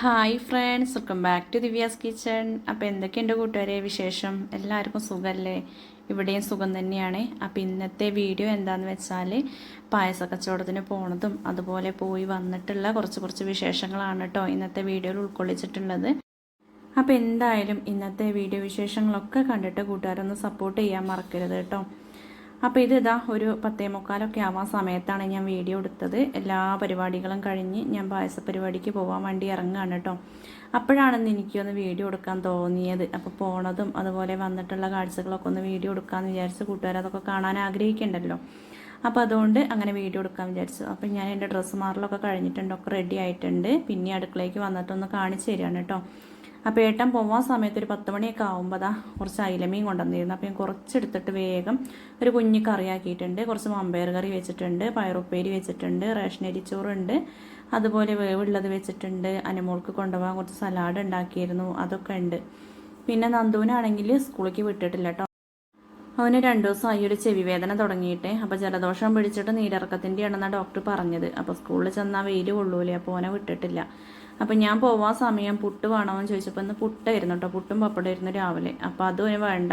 Hi friends welcome back to Divya's kitchen അപ്പോൾ എന്തൊക്കെയുണ്ട് കൂട്ടുകാരെ വിശേഷം? എല്ലാവർക്കും സുഖമല്ലേ ഇവിടെയും സുഖം തന്നെയാണ്. അപ്പോൾ ഇന്നത്തെ വീഡിയോ എന്താണെന്ന് വെച്ചാൽ പായസ കച്ചവടത്തിന് പോണതും അതുപോലെ പോയി വന്നിട്ടുള്ള കുറച്ച് കുറച്ച് വിശേഷങ്ങളാണ് കേട്ടോ ഇന്നത്തെ വീഡിയോയിൽ ഉൾക്കൊള്ളിച്ചിട്ടുള്ളത്. അപ്പോൾ എന്തായാലും ഇന്നത്തെ വീഡിയോ വിശേഷങ്ങളൊക്കെ കണ്ടിട്ട് കൂട്ടുകാരൊന്ന് സപ്പോർട്ട് ചെയ്യാൻ മറക്കരുത് കേട്ടോ അപ്പോൾ ഇത് ഇതാ ഒരു പത്തേ മുക്കാലൊക്കെ ആവാൻ സമയത്താണ് ഞാൻ വീഡിയോ എടുത്തത്. എല്ലാ പരിപാടികളും കഴിഞ്ഞ് ഞാൻ പായസ പരിപാടിക്ക് പോകാൻ വേണ്ടി ഇറങ്ങുകയാണ് കേട്ടോ അപ്പോഴാണെന്ന് എനിക്കൊന്ന് വീഡിയോ എടുക്കാൻ തോന്നിയത്. അപ്പോൾ പോണതും അതുപോലെ വന്നിട്ടുള്ള കാഴ്ചകളൊക്കെ ഒന്ന് വീഡിയോ എടുക്കാമെന്ന് വിചാരിച്ച് കൂട്ടുകാർ അതൊക്കെ കാണാൻ ആഗ്രഹിക്കണ്ടല്ലോ. അപ്പോൾ അതുകൊണ്ട് അങ്ങനെ വീഡിയോ എടുക്കാൻ വിചാരിച്ചു. അപ്പോൾ ഞാൻ എന്റെ ഡ്രസ്സ് മാറലൊക്കെ കഴിഞ്ഞിട്ടുണ്ടൊക്കെ റെഡി ആയിട്ടുണ്ട്. പിന്നെ അടുക്കളയ്ക്ക് വന്നിട്ടൊന്ന് കാണിച്ചു തരികയാണ് കേട്ടോ അപ്പോൾ ഏട്ടൻ പോവാൻ സമയത്ത് ഒരു പത്ത് മണിയൊക്കെ ആകുമ്പോൾ കുറച്ച് അയിലമീൻ കൊണ്ടുവന്നിരുന്നു. അപ്പോൾ ഞാൻ കുറച്ചെടുത്തിട്ട് വേഗം ഒരു കുഞ്ഞു കറിയാക്കിയിട്ടുണ്ട്. കുറച്ച് മമ്പയർ കറി വെച്ചിട്ടുണ്ട് പയറുപ്പേരി വെച്ചിട്ടുണ്ട് റേഷനരിച്ചോറുണ്ട് അതുപോലെ വേവുള്ളത് വെച്ചിട്ടുണ്ട്. അനുമോൾക്ക് കൊണ്ടുപോകാൻ കുറച്ച് സലാഡ് ഉണ്ടാക്കിയിരുന്നു. അതൊക്കെ ഉണ്ട്. പിന്നെ നന്ദുവിനാണെങ്കിൽ സ്കൂളിലേക്ക് വിട്ടിട്ടില്ല കേട്ടോ. അവന് രണ്ടു ദിവസമായി ഒരു ചെവി വേദന തുടങ്ങിയിട്ട്. അപ്പോൾ ജലദോഷം പിടിച്ചിട്ട് നീരിറക്കത്തിന്റെയാണെന്നാണ് ഡോക്ടർ പറഞ്ഞത്. അപ്പോൾ സ്കൂളിൽ ചെന്നാൽ വെയിൽ കൊള്ളൂലേ. അപ്പോൾ അവനെ വിട്ടിട്ടില്ല. അപ്പം ഞാൻ പോവാൻ സമയം പുട്ട് വേണമെന്ന് ചോദിച്ചപ്പോൾ ഇന്ന് പുട്ടായിരുന്നു കേട്ടോ പുട്ടും പപ്പടമായിരുന്നു രാവിലെ. അപ്പോൾ അതും വേണ്ട.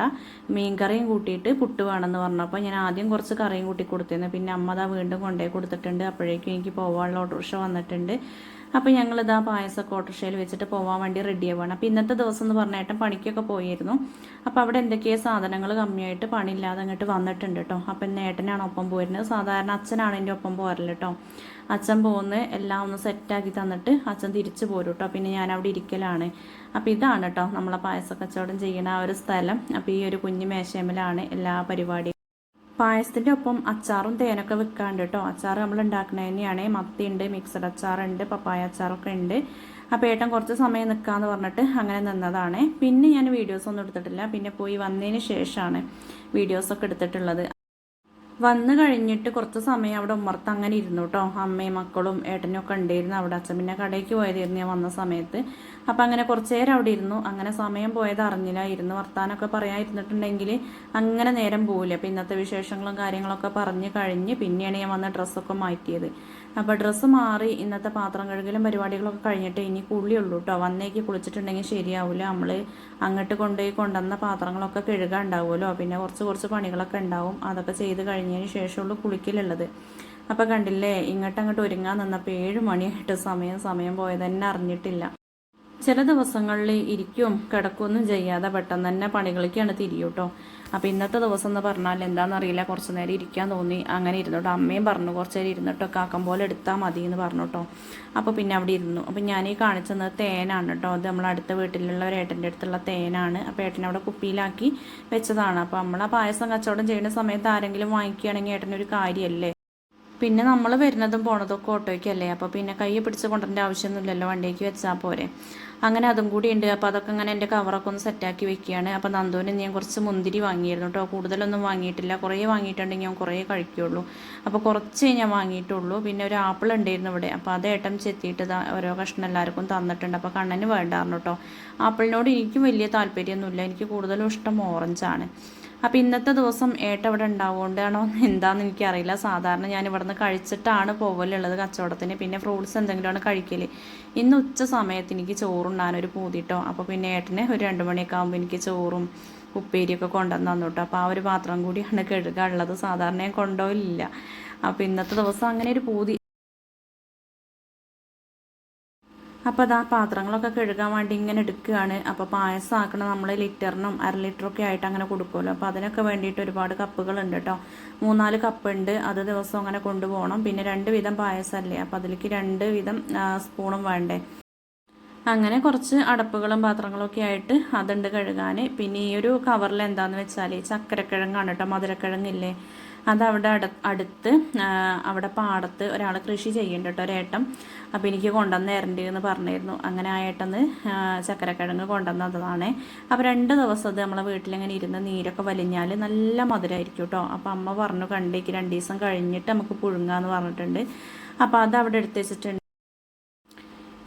മീൻ കറിയും കൂട്ടിയിട്ട് പുട്ട് വേണമെന്ന് പറഞ്ഞപ്പോൾ ഞാൻ ആദ്യം കുറച്ച് കറിയും കൂട്ടി കൊടുത്തിരുന്നു. പിന്നെ അമ്മ അതാ വീണ്ടും കൊണ്ടുപോയി കൊടുത്തിട്ടുണ്ട്. അപ്പോഴേക്കും എനിക്ക് പോവാനുള്ള ഓട്ടോറിക്ഷ വന്നിട്ടുണ്ട്. അപ്പോൾ ഞങ്ങളിതാ പായസമൊക്കെ ഓട്ടോറിക്ഷയിൽ വെച്ചിട്ട് പോകാൻ വേണ്ടി റെഡി ആവുകയാണ് അപ്പോൾ ഇന്നത്തെ ദിവസം എന്ന് പറഞ്ഞേട്ടൻ പണിക്കൊക്കെ പോയിരുന്നു. അപ്പോൾ അവിടെ എന്തൊക്കെയോ സാധനങ്ങൾ കമ്മിയായിട്ട് പണിയില്ലാതെ അങ്ങോട്ട് വന്നിട്ടുണ്ട് കേട്ടോ അപ്പം ഇന്ന് ഏട്ടനാണ് ഒപ്പം പോയിരുന്നത്. സാധാരണ അച്ഛനാണ് എന്റെ ഒപ്പം പോരൽ കേട്ടോ അച്ഛൻ പോകുന്ന എല്ലാം ഒന്ന് സെറ്റാക്കി തന്നിട്ട് അച്ഛൻ തിരിച്ചു പോരും കേട്ടോ പിന്നെ ഞാൻ അവിടെ ഇരിക്കലാണ്. അപ്പോൾ ഇതാണ് കേട്ടോ നമ്മളെ പായസ കച്ചവടം ചെയ്യുന്ന ആ ഒരു സ്ഥലം. അപ്പോൾ ഈ ഒരു കുഞ്ഞു മേശമിലാണ് എല്ലാ പരിപാടിയും പായസത്തിന്റെ ഒപ്പം അച്ചാറും തേനൊക്കെ വെക്കാണ്ട് കേട്ടോ അച്ചാർ നമ്മൾ ഉണ്ടാക്കുന്നത് തന്നെയാണ്. മത്തിയുണ്ട് മിക്സഡ് അച്ചാറുണ്ട് പപ്പായ അച്ചാറൊക്കെ ഉണ്ട്. അപ്പോൾ ഏട്ടൻ കുറച്ച് സമയം നിൽക്കാമെന്ന് പറഞ്ഞിട്ട് അങ്ങനെ നിന്നതാണ്. പിന്നെ ഞാൻ വീഡിയോസ് ഒന്നും എടുത്തിട്ടില്ല. പിന്നെ പോയി വന്നതിന് ശേഷമാണ് വീഡിയോസൊക്കെ എടുത്തിട്ടുള്ളത്. വന്നു കഴിഞ്ഞിട്ട് കുറച്ച് സമയം അവിടെ ഉമ്മർത്ത് അങ്ങനെ ഇരുന്നു കേട്ടോ അമ്മയും മക്കളും ഏട്ടനും ഒക്കെ ഉണ്ടായിരുന്നു. അവിടെ അച്ഛൻ പിന്നെ കടയ്ക്ക് പോയതായിരുന്നു ഞാൻ വന്ന സമയത്ത്. അപ്പം അങ്ങനെ കുറച്ച് നേരം അവിടെ ഇരുന്നു. അങ്ങനെ സമയം പോയത് അറിഞ്ഞില്ല. ഇരുന്ന് വർത്താനൊക്കെ പറയാതിരുന്നിട്ടുണ്ടെങ്കിൽ അങ്ങനെ നേരം പോവില്ല. അപ്പം ഇന്നത്തെ വിശേഷങ്ങളും കാര്യങ്ങളൊക്കെ പറഞ്ഞ് കഴിഞ്ഞ് പിന്നെയാണ് ഞാൻ വന്ന ഡ്രസ്സൊക്കെ മാറ്റിയത്. അപ്പോൾ ഡ്രസ്സ് മാറി ഇന്നത്തെ പാത്രം കഴുകലും പരിപാടികളൊക്കെ കഴിഞ്ഞിട്ട് ഇനി കുളിയുള്ളൂ കേട്ടോ വന്നേക്ക് കുളിച്ചിട്ടുണ്ടെങ്കിൽ ശരിയാവില്ല നമ്മൾ അങ്ങോട്ട് കൊണ്ടുപോയി കൊണ്ടുവന്ന പാത്രങ്ങളൊക്കെ കഴുകാൻ ഉണ്ടാവുമല്ലോ പിന്നെ കുറച്ച് കുറച്ച് പണികളൊക്കെ ഉണ്ടാവും. അതൊക്കെ ചെയ്ത് കഴിഞ്ഞതിന് ശേഷമുള്ളൂ കുളിക്കലുള്ളത്. അപ്പോൾ കണ്ടില്ലേ ഇങ്ങോട്ട് അങ്ങോട്ട് ഒരുങ്ങാൻ നിന്നപ്പോൾ ഏഴ് മണിയായിട്ട് സമയം സമയം പോയത് തന്നെ അറിഞ്ഞിട്ടില്ല. ചില ദിവസങ്ങളിൽ ഇരിക്കും കിടക്കുകയൊന്നും ചെയ്യാതെ പെട്ടെന്ന് തന്നെ പണികളിലേക്കാണ് തിരിയൂട്ടോ. അപ്പോൾ ഇന്നത്തെ ദിവസം എന്ന് പറഞ്ഞാൽ എന്താണെന്നറിയില്ല കുറച്ച് നേരം ഇരിക്കാൻ തോന്നി. അങ്ങനെ ഇരുന്നു കേട്ടോ അമ്മയും പറഞ്ഞു കുറച്ച് നേരം ഇരുന്നിട്ടോ കാക്കം പോലെ എടുത്താൽ മതി എന്ന് പറഞ്ഞു കേട്ടോ അപ്പോൾ പിന്നെ അവിടെ ഇരുന്നു. അപ്പോൾ ഞാൻ ഈ കാണിച്ചത് തേനാണ് കേട്ടോ. അത് നമ്മൾ അടുത്ത വീട്ടിലുള്ള ഒരു ഏട്ടന്റെ അടുത്തുള്ള തേനാണ്. അപ്പോൾ ഏട്ടനെ അവിടെ കുപ്പിയിലാക്കി വെച്ചതാണ്. അപ്പോൾ നമ്മൾ ആ പായസം കച്ചവടം ചെയ്യുന്ന സമയത്ത് ആരെങ്കിലും വാങ്ങിക്കുകയാണെങ്കിൽ ഏട്ടനൊരു കാര്യമല്ലേ പിന്നെ നമ്മൾ വരുന്നതും പോണതൊക്കെ ഓട്ടോയ്ക്കല്ലേ? അപ്പോൾ പിന്നെ കൈ പിടിച്ച് കൊണ്ടുവരേണ്ട ആവശ്യമൊന്നുമില്ലല്ലോ വണ്ടിക്ക് വെച്ചാൽ പോരെ. അങ്ങനെ അതും കൂടി ഉണ്ട്. അപ്പോൾ അതൊക്കെ അങ്ങനെ എന്റെ കവറൊക്കെ ഒന്ന് സെറ്റാക്കി വെക്കുകയാണ്. അപ്പോൾ നന്ദുവിന് ഞാൻ കുറച്ച് മുന്തിരി വാങ്ങിയിരുന്നു കേട്ടോ കൂടുതലൊന്നും വാങ്ങിയിട്ടില്ല. കുറേ വാങ്ങിയിട്ടുണ്ടെങ്കിൽ ഞാൻ കുറേ കഴിക്കുകയുള്ളൂ അപ്പോൾ കുറച്ച് ഞാൻ വാങ്ങിയിട്ടുള്ളൂ. പിന്നെ ഒരു ആപ്പിൾ ഉണ്ടായിരുന്നു ഇവിടെ. അപ്പോൾ അത് ഏട്ടം ചെത്തിയിട്ട് ഓരോ കഷ്ണം എല്ലാവർക്കും തന്നിട്ടുണ്ട്. അപ്പോൾ കണ്ണന് വേണ്ടായിരുന്നു കേട്ടോ ആപ്പിളിനോട് എനിക്കും വലിയ താല്പര്യമൊന്നുമില്ല. എനിക്ക് കൂടുതലും ഇഷ്ടം ഓറഞ്ചാണ് അപ്പോൾ ഇന്നത്തെ ദിവസം ഏട്ട ഇവിടെ ഉണ്ടാവുകൊണ്ടാണോ എന്താണെന്ന് എനിക്കറിയില്ല. സാധാരണ ഞാൻ ഇവിടുന്ന് കഴിച്ചിട്ടാണ് പോകലുള്ളത് കച്ചവടത്തിന്. പിന്നെ ഫ്രൂട്ട്സ് എന്തെങ്കിലുമാണ് കഴിക്കൽ ഇന്ന് ഉച്ച സമയത്ത് എനിക്ക് ചോറുണ്ടാനൊരു പൂതിട്ടോ. അപ്പോൾ പിന്നെ ഏട്ടനെ ഒരു രണ്ട് മണിയൊക്കെ ആകുമ്പോൾ എനിക്ക് ചോറും ഉപ്പേരിയൊക്കെ കൊണ്ടുവന്ന് തന്നു കേട്ടോ. അപ്പോൾ ആ ഒരു പാത്രം കൂടിയാണ് കഴുകാനുള്ളത്. സാധാരണ ഞാൻ കൊണ്ടുപോയില്ല അപ്പോൾ ഇന്നത്തെ ദിവസം അങ്ങനെ ഒരു പൂതി അപ്പോൾ അതാ പാത്രങ്ങളൊക്കെ കഴുകാൻ വേണ്ടി ഇങ്ങനെ എടുക്കുകയാണ്. അപ്പോൾ പായസം ആക്കണ നമ്മൾ ലിറ്ററിനും അര ലിറ്ററൊക്കെ ആയിട്ട് അങ്ങനെ കൊടുക്കുമല്ലോ. അപ്പോൾ അതിനൊക്കെ വേണ്ടിയിട്ട് ഒരുപാട് കപ്പുകളുണ്ട് കേട്ടോ. മൂന്നാൽ കപ്പ് ഉണ്ട് അത് ദിവസം അങ്ങനെ കൊണ്ടുപോകണം. പിന്നെ രണ്ട് വിധം പായസമല്ലേ അപ്പോൾ അതിലേക്ക് രണ്ട് വിധം സ്പൂണും വേണ്ടേ? അങ്ങനെ കുറച്ച് അടപ്പുകളും പാത്രങ്ങളൊക്കെ ആയിട്ട് അതുണ്ട് കഴുകാൻ പിന്നെ ഈ ഒരു കവറിൽ എന്താണെന്ന് വെച്ചാൽ ചക്കരക്കിഴങ്ങാണ് കേട്ടോ. മധുരക്കിഴങ്ങില്ലേ? അതവിടെ അടു അടുത്ത് അവിടെ പാടത്ത് ഒരാൾ കൃഷി ചെയ്യുന്നുണ്ട് കേട്ടോ ഒരേട്ടം അപ്പോൾ എനിക്ക് കൊണ്ടുവന്ന് തരേണ്ടി എന്ന് പറഞ്ഞിരുന്നു. അങ്ങനെ ആ ഏട്ടന്ന് ചക്കരക്കിഴങ്ങ് കൊണ്ടുവന്നതാണ് അപ്പോൾ രണ്ട് ദിവസം അത് നമ്മളെ വീട്ടിലിങ്ങനെ ഇരുന്ന് നീരൊക്കെ വലിഞ്ഞാൽ നല്ല മധുരമായിരിക്കും കേട്ടോ. അപ്പോൾ അമ്മ പറഞ്ഞു കണ്ടേക്ക് രണ്ട് ദിവസം കഴിഞ്ഞിട്ട് നമുക്ക് പുഴുങ്ങാന്ന് പറഞ്ഞിട്ടുണ്ട്. അപ്പോൾ അത് അവിടെ എടുത്ത് വെച്ചിട്ടുണ്ട്.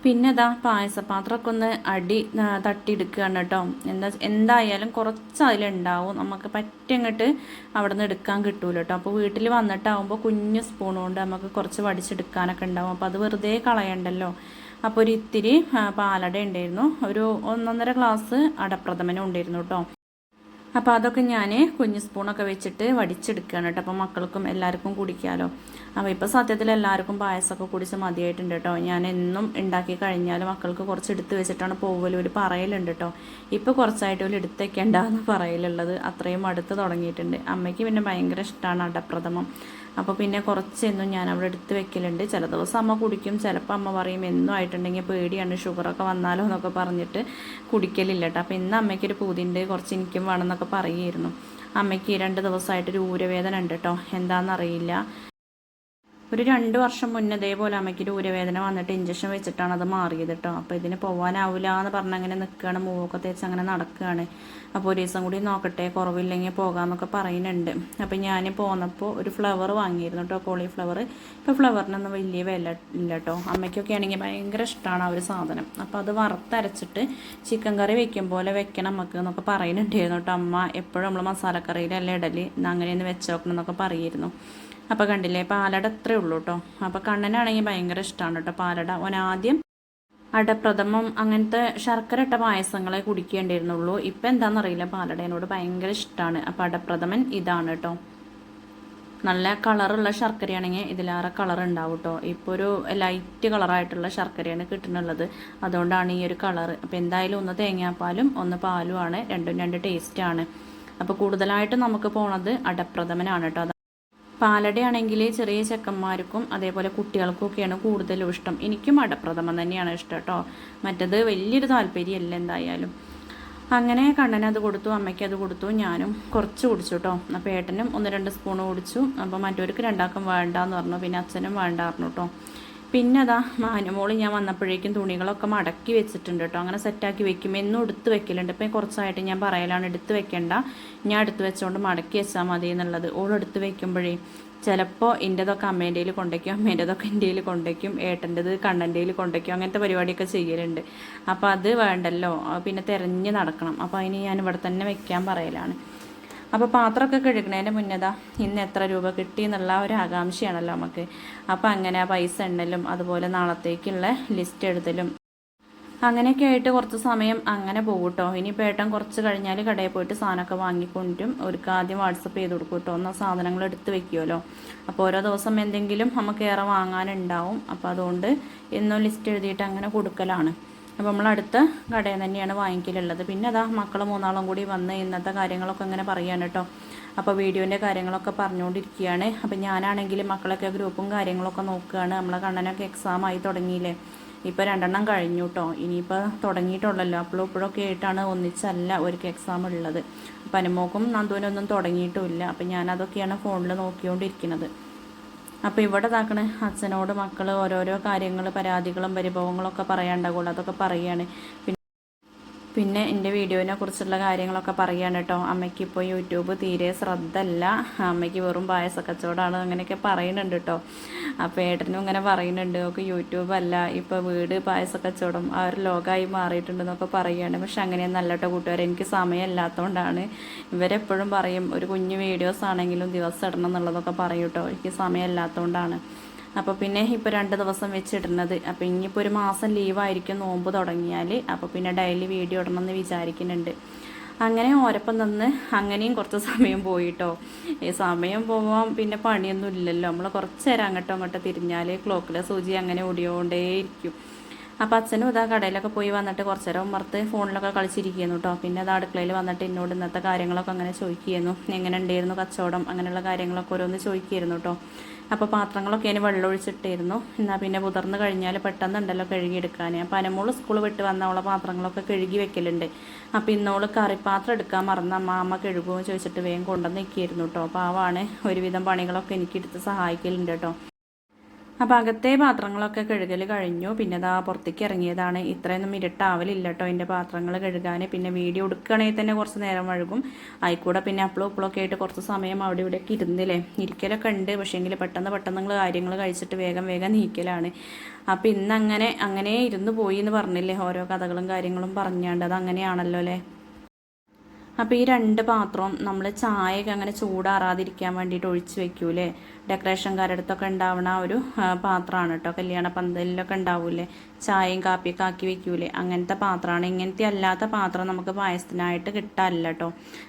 പിന്നെ ഇതാ പായസപാത്രമൊക്കെ ഒന്ന് അടി തട്ടിയെടുക്കുകയാണ് കേട്ടോ. എന്താ എന്തായാലും കുറച്ച് അതിലുണ്ടാവും നമുക്ക് പറ്റങ്ങട്ട് അവിടെ നിന്ന് എടുക്കാൻ കിട്ടൂല കേട്ടോ. അപ്പോൾ വീട്ടിൽ വന്നിട്ടാവുമ്പോൾ കുഞ്ഞു സ്പൂൺ കൊണ്ട് നമുക്ക് കുറച്ച് വടിച്ചെടുക്കാനൊക്കെ ഉണ്ടാവും. അപ്പോൾ അത് വെറുതെ കളയണ്ടല്ലോ. അപ്പോൾ ഒരു ഇത്തിരി പാലട ഉണ്ടായിരുന്നു. ഒരു ഒന്നൊന്നര ഗ്ലാസ് അടപ്രഥമനും ഉണ്ടായിരുന്നു കേട്ടോ. അപ്പോൾ അതൊക്കെ ഞാൻ കുഞ്ഞ് സ്പൂണൊക്കെ വെച്ചിട്ട് വടിച്ചെടുക്കുകയാണ് കേട്ടോ. അപ്പോൾ മക്കൾക്കും എല്ലാവർക്കും കുടിക്കാമല്ലോ അപ്പോൾ ഇപ്പോൾ സത്യത്തിൽ എല്ലാവർക്കും പായസമൊക്കെ കുടിച്ച് മതിയായിട്ടുണ്ട് കേട്ടോ. ഞാൻ എന്നും ഉണ്ടാക്കി കഴിഞ്ഞാൽ മക്കൾക്ക് കുറച്ച് എടുത്ത് വെച്ചിട്ടാണ് പോകലും ഒരു പറയലുണ്ട് കേട്ടോ. ഇപ്പോൾ കുറച്ചായിട്ട് ഒരു എടുത്തേക്കേണ്ടെന്ന് പറയലുള്ളത്. അത്രയും അടുത്ത് തുടങ്ങിയിട്ടുണ്ട്. അമ്മയ്ക്ക് പിന്നെ ഭയങ്കര ഇഷ്ടമാണ് അടപ്രഥമം. അപ്പോൾ പിന്നെ കുറച്ചെന്നും ഞാൻ അവിടെ എടുത്ത് വെക്കലുണ്ട്. ചില ദിവസം അമ്മ കുടിക്കും ചിലപ്പോൾ അമ്മ പറയും എന്നും ആയിട്ടുണ്ടെങ്കിൽ പേടിയാണ് ഷുഗറൊക്കെ വന്നാലോ എന്നൊക്കെ പറഞ്ഞിട്ട് കുടിക്കലില്ല കേട്ടോ. അപ്പോൾ ഇന്ന് അമ്മയ്ക്കൊരു പൂതിന്റ് കുറച്ച് എനിക്കും വേണമെന്നൊക്കെ പറയുമായിരുന്നു അമ്മയ്ക്ക് രണ്ട് ദിവസമായിട്ടൊരു ഊരവേദന ഉണ്ട് കേട്ടോ. എന്താണെന്നറിയില്ല ഒരു രണ്ട് വർഷം മുന്നേ ഇതേപോലെ അമ്മയ്ക്ക് ഒരു ഊരവേദന വന്നിട്ട് ഇഞ്ചക്ഷൻ വെച്ചിട്ടാണ് അത് മാറിയത് കേട്ടോ അപ്പോൾ ഇതിന് പോകാനാവില്ല എന്ന് പറഞ്ഞ് അങ്ങനെ നിൽക്കുകയാണ് മൂവൊക്കെ തേച്ച് അങ്ങനെ നടക്കുകയാണ് അപ്പോൾ ഒരു ദിവസം കൂടി നോക്കട്ടെ കുറവില്ലെങ്കിൽ പോകാമെന്നൊക്കെ പറയുന്നുണ്ട്. അപ്പോൾ ഞാൻ പോന്നപ്പോൾ ഒരു ഫ്ലവർ വാങ്ങിയിരുന്നു കേട്ടോ കോളിഫ്ലവർ ഇപ്പോൾ ഫ്ലവറിനൊന്നും വലിയ വില ഇല്ല കേട്ടോ അമ്മയ്ക്കൊക്കെ ആണെങ്കിൽ ഭയങ്കര ഇഷ്ടമാണ് ആ ഒരു സാധനം. അപ്പോൾ അത് വറുത്തരച്ചിട്ട് ചിക്കൻ കറി വെക്കും പോലെ വെക്കണം നമുക്ക് എന്നൊക്കെ പറയുന്നുണ്ടായിരുന്നു കേട്ടോ അമ്മ എപ്പോഴും നമ്മൾ മസാലക്കറിയിലല്ലേ ഇന്ന് അങ്ങനെയൊന്ന് വെച്ചോക്കണം എന്നൊക്കെ പറയുമായിരുന്നു അപ്പോൾ കണ്ടില്ലേ പാലട അത്രേ ഉള്ളൂ കേട്ടോ അപ്പോൾ കണ്ണനാണെങ്കിൽ ഭയങ്കര ഇഷ്ടമാണ് കേട്ടോ പാലട. ഓൻ ആദ്യം അടപ്രഥമം അങ്ങനത്തെ ശർക്കര ഇട്ട പായസങ്ങളെ കുടിക്കേണ്ടിയിരുന്നുള്ളൂ. ഇപ്പം എന്താണെന്നറിയില്ല പാലടേനോട് ഭയങ്കര ഇഷ്ടമാണ് അപ്പോൾ അടപ്രഥമൻ ഇതാണ് കേട്ടോ നല്ല കളറുള്ള ശർക്കരയാണെങ്കിൽ ഇതിലേറെ കളർ ഉണ്ടാവും കേട്ടോ ഇപ്പോൾ ഒരു ലൈറ്റ് കളറായിട്ടുള്ള ശർക്കരയാണ് കിട്ടുന്നുള്ളത്. അതുകൊണ്ടാണ് ഈ ഒരു കളർ അപ്പോൾ എന്തായാലും ഒന്ന് തേങ്ങാപ്പാലും ഒന്ന് പാലുമാണ്. രണ്ടും രണ്ട് ടേസ്റ്റാണ് അപ്പോൾ കൂടുതലായിട്ട് നമുക്ക് പോണത് അടപ്രഥമനാണ് കേട്ടോ പാലടയാണെങ്കിൽ ചെറിയ ചെക്കന്മാർക്കും അതേപോലെ കുട്ടികൾക്കൊക്കെയാണ് കൂടുതലും ഇഷ്ടം. എനിക്കും അടപ്രഥമൻ തന്നെയാണ് ഇഷ്ടം കേട്ടോ. മറ്റത് വലിയൊരു താല്പര്യമല്ല എന്തായാലും. അങ്ങനെ കണ്ണന് അത് കൊടുത്തു അമ്മയ്ക്ക് അത് കൊടുത്തു ഞാനും കുറച്ച് കുടിച്ചു കേട്ടോ. അപ്പോൾ ഏട്ടനും ഒന്ന് രണ്ട് സ്പൂൺ കുടിച്ചു. അപ്പോൾ മറ്റവർക്ക് രണ്ടാക്കും വേണ്ടാന്ന് പറഞ്ഞു. പിന്നെ അച്ഛനും വേണ്ട പറഞ്ഞു കേട്ടോ. പിന്നെ അതാ മാനുമോൾ ഞാൻ വന്നപ്പോഴേക്കും തുണികളൊക്കെ മടക്കി വെച്ചിട്ടുണ്ട് കേട്ടോ അങ്ങനെ സെറ്റാക്കി വെക്കും. എന്നും എടുത്ത് വെക്കലുണ്ട്. ഇപ്പം കുറച്ചായിട്ട് ഞാൻ പറയലാണ് എടുത്ത് വെക്കേണ്ട. ഞാൻ എടുത്ത് വെച്ചുകൊണ്ട് മടക്കി വെച്ചാൽ മതി എന്നുള്ളത്. ഓൾ എടുത്ത് വെക്കുമ്പോഴേ ചിലപ്പോൾ എന്റെതൊക്കെ അമ്മേന്റെ കൊണ്ടേക്കും അമ്മേന്റെതൊക്കെ എന്റെ കൊണ്ടേക്കും ഏട്ടന്റെത് കണ്ണന്റെ കൊണ്ടേക്കും അങ്ങനത്തെ പരിപാടിയൊക്കെ ചെയ്യലുണ്ട്. അപ്പോൾ അത് വേണ്ടല്ലോ. പിന്നെ തിരഞ്ഞ് നടക്കണം. അപ്പോൾ അതിന് ഞാൻ ഇവിടെ തന്നെ വെക്കാൻ പറയലാണ്. അപ്പോൾ പാത്രമൊക്കെ കഴുകണതിന്റെ മുന്നേതാ ഇന്ന് എത്ര രൂപ കിട്ടി എന്നുള്ള ഒരു ആകാംക്ഷയാണല്ലോ നമുക്ക്. അപ്പോൾ അങ്ങനെ ആ പൈസ എണ്ണലും അതുപോലെ നാളത്തേക്കുള്ള ലിസ്റ്റ് എഴുതലും. അങ്ങനെയൊക്കെ ആയിട്ട് കുറച്ച് സമയം അങ്ങനെ പോകും കേട്ടോ ഇനി ഏട്ടൻ കുറച്ച് കഴിഞ്ഞാൽ കടയിൽ പോയിട്ട് സാധനമൊക്കെ വാങ്ങിക്കൊണ്ടും അവർക്ക് ആദ്യം വാട്സപ്പ് ചെയ്ത് കൊടുക്കും കേട്ടോ. എന്നാൽ സാധനങ്ങൾ എടുത്ത് വെക്കുമല്ലോ അപ്പോൾ ഓരോ ദിവസം എന്തെങ്കിലും നമുക്ക് ഏറെ വാങ്ങാനുണ്ടാവും. അപ്പോൾ അതുകൊണ്ട് എന്നും ലിസ്റ്റ് എഴുതിയിട്ട് അങ്ങനെ കൊടുക്കലാണ്. അപ്പോൾ നമ്മൾ അടുത്ത കടയിൽ തന്നെയാണ് വാങ്ങിക്കലുള്ളത്. പിന്നെ അതാ മക്കൾ മൂന്നാളും കൂടി വന്ന് ഇന്നത്തെ കാര്യങ്ങളൊക്കെ ഇങ്ങനെ പറയാണ് കേട്ടോ അപ്പോൾ വീഡിയോന്റെ കാര്യങ്ങളൊക്കെ പറഞ്ഞുകൊണ്ടിരിക്കുകയാണ് അപ്പോൾ ഞാനാണെങ്കിൽ മക്കളൊക്കെ ഗ്രൂപ്പും കാര്യങ്ങളൊക്കെ നോക്കുകയാണ് നമ്മളെ കണ്ണനൊക്കെ എക്സാം ആയി തുടങ്ങിയില്ലേ. ഇപ്പോൾ രണ്ടെണ്ണം കഴിഞ്ഞു കേട്ടോ ഇനിയിപ്പോൾ തുടങ്ങിയിട്ടുള്ളല്ലോ. അപ്പോഴും ഇപ്പോഴൊക്കെ ആയിട്ടാണ് ഒന്നിച്ചല്ല ഒരിക്കൽ എക്സാം ഉള്ളത്. അപ്പം അനുമോക്കും നന്ദുവിനൊന്നും തുടങ്ങിയിട്ടുമില്ല അപ്പം ഞാനതൊക്കെയാണ് ഫോണിൽ നോക്കിക്കൊണ്ടിരിക്കുന്നത്. അപ്പോൾ ഇവിടെ ഇതാക്കണേ അച്ഛനോട് മക്കൾ ഓരോരോ കാര്യങ്ങൾ പരാതികളും പരിഭവങ്ങളൊക്കെ പറയാണ്ടാകുള്ളൂ അതൊക്കെ പറയുകയാണ് പിന്നെ എന്റെ വീഡിയോനെ കുറിച്ചുള്ള കാര്യങ്ങളൊക്കെ പറയുകയാണ് കേട്ടോ. അമ്മയ്ക്ക് ഇപ്പോൾ യൂട്യൂബ് തീരെ ശ്രദ്ധല്ല അമ്മയ്ക്ക് വെറും പായസ കച്ചവടമാണ് അങ്ങനെയൊക്കെ പറയുന്നുണ്ട് കേട്ടോ. അപ്പോൾ ഏട്ടനും ഇങ്ങനെ പറയുന്നുണ്ട് ഒക്കെ യൂട്യൂബ് അല്ല ഇപ്പോൾ വീട് പായസ കച്ചവടം ആ ഒരു ലോകമായി മാറിയിട്ടുണ്ടെന്നൊക്കെ പറയുകയാണ്. പക്ഷെ അങ്ങനെയൊന്നല്ല കേട്ടോ കൂട്ടുകാരെ എനിക്ക് സമയമില്ലാത്തതുകൊണ്ടാണ് ഇവരെപ്പോഴും പറയും ഒരു കുഞ്ഞു വീഡിയോസ് ആണെങ്കിലും ദിവസം ഇടണം എന്നുള്ളതൊക്കെ പറയും കേട്ടോ. എനിക്ക് സമയമില്ലാത്തതുകൊണ്ടാണ്. അപ്പോൾ പിന്നെ ഇപ്പോൾ രണ്ട് ദിവസം വെച്ചിടുന്നത്. അപ്പോൾ ഇനിയിപ്പോൾ ഒരു മാസം ലീവായിരിക്കും നോമ്പ് തുടങ്ങിയാൽ അപ്പോൾ പിന്നെ ഡെയിലി വീഡിയോ ഇടണമെന്ന് വിചാരിക്കുന്നുണ്ട്. അങ്ങനെ ഓരപ്പം നിന്ന് അങ്ങനെയും കുറച്ച് സമയം പോയിട്ടോ. ഈ സമയം പോകാൻ പിന്നെ പണിയൊന്നും ഇല്ലല്ലോ. നമ്മൾ കുറച്ച് നേരം അങ്ങോട്ടോ അങ്ങോട്ടോ തിരിഞ്ഞാൽ ക്ലോക്കിലെ സൂചി അങ്ങനെ ഓടിയോണ്ടേയിരിക്കും. അപ്പോൾ അച്ഛനും ഇതാ കടയിലൊക്കെ പോയി വന്നിട്ട് കുറച്ച് നേരം ഉമ്മർത്ത് ഫോണിലൊക്കെ കളിച്ചിരിക്കുന്നു കേട്ടോ പിന്നെ അത് അടുക്കളയിൽ വന്നിട്ട് എന്നോട് ഇന്നത്തെ കാര്യങ്ങളൊക്കെ അങ്ങനെ ചോദിക്കുകയായിരുന്നു. എങ്ങനെ ഉണ്ടായിരുന്നു കച്ചവടം? അങ്ങനെയുള്ള കാര്യങ്ങളൊക്കെ ഓരോന്ന് ചോദിക്കുമായിരുന്നു കേട്ടോ അപ്പോൾ പാത്രങ്ങളൊക്കെ അതിന് വെള്ളം ഒഴിച്ചിട്ടായിരുന്നു എന്നാൽ പിന്നെ പുതർന്ന് കഴിഞ്ഞാൽ പെട്ടെന്നുണ്ടല്ലോ കഴുകിയെടുക്കാൻ അപ്പം അനമോൾ സ്കൂൾ വിട്ട് വന്ന പാത്രങ്ങളൊക്കെ കഴുകി വെക്കലുണ്ട്. അപ്പോൾ ഇന്നോൾ കറിപ്പാത്രം എടുക്കാൻ മറന്ന അമ്മ അമ്മ കഴുകുമോ ചോദിച്ചിട്ട് വേഗം കൊണ്ടുവന്ന് നിൽക്കിയിരുന്നു കേട്ടോ പാവാണ് ഒരുവിധം പണികളൊക്കെ എനിക്കെടുത്ത് സഹായിക്കലുണ്ട് കേട്ടോ അപ്പോൾ അകത്തെ പാത്രങ്ങളൊക്കെ കഴുകൽ കഴിഞ്ഞു. പിന്നെ അതാ പുറത്തേക്ക് ഇറങ്ങിയതാണ്. ഇത്രയൊന്നും ഇരുട്ടാവലില്ല കേട്ടോ എന്റെ പാത്രങ്ങൾ കഴുകാൻ പിന്നെ വീഡിയോ എടുക്കുകയാണെങ്കിൽ തന്നെ കുറച്ച് നേരം വഴുകും. ആയിക്കൂടെ പിന്നെ അപ്പളും ഇപ്പളൊക്കെ ആയിട്ട് കുറച്ച് സമയം അവിടെ ഇവിടെയൊക്കെ ഇരുന്നില്ലേ. ഇരിക്കലൊക്കെ ഉണ്ട്. പക്ഷേങ്കിൽ പെട്ടെന്ന് പെട്ടെന്ന് നിങ്ങൾ കാര്യങ്ങൾ കഴിച്ചിട്ട് വേഗം വേഗം നീക്കലാണ്. അപ്പോൾ ഇന്ന് അങ്ങനെ അങ്ങനെ ഇരുന്ന് പോയി എന്ന് പറഞ്ഞില്ലേ ഓരോ കഥകളും കാര്യങ്ങളും പറഞ്ഞാണ്ട്. അത് അങ്ങനെയാണല്ലോ അല്ലേ? അപ്പോൾ ഈ രണ്ട് പാത്രവും നമ്മൾ ചായയൊക്കെ അങ്ങനെ ചൂടാറാതിരിക്കാൻ വേണ്ടിയിട്ട് ഒഴിച്ച് വെക്കൂലേ ഡെക്കറേഷൻകാരുടെ അടുത്തൊക്കെ ഉണ്ടാവണ ഒരു പാത്രമാണ് കേട്ടോ കല്യാണ പന്തലിലൊക്കെ ഉണ്ടാവൂലേ ചായയും കാപ്പിയൊക്കെ ആക്കി വെക്കൂലേ? അങ്ങനത്തെ പാത്രമാണ്. ഇങ്ങനത്തെ അല്ലാത്ത പാത്രം നമുക്ക് പായസത്തിനായിട്ട് കിട്ടാറില്ല കേട്ടോ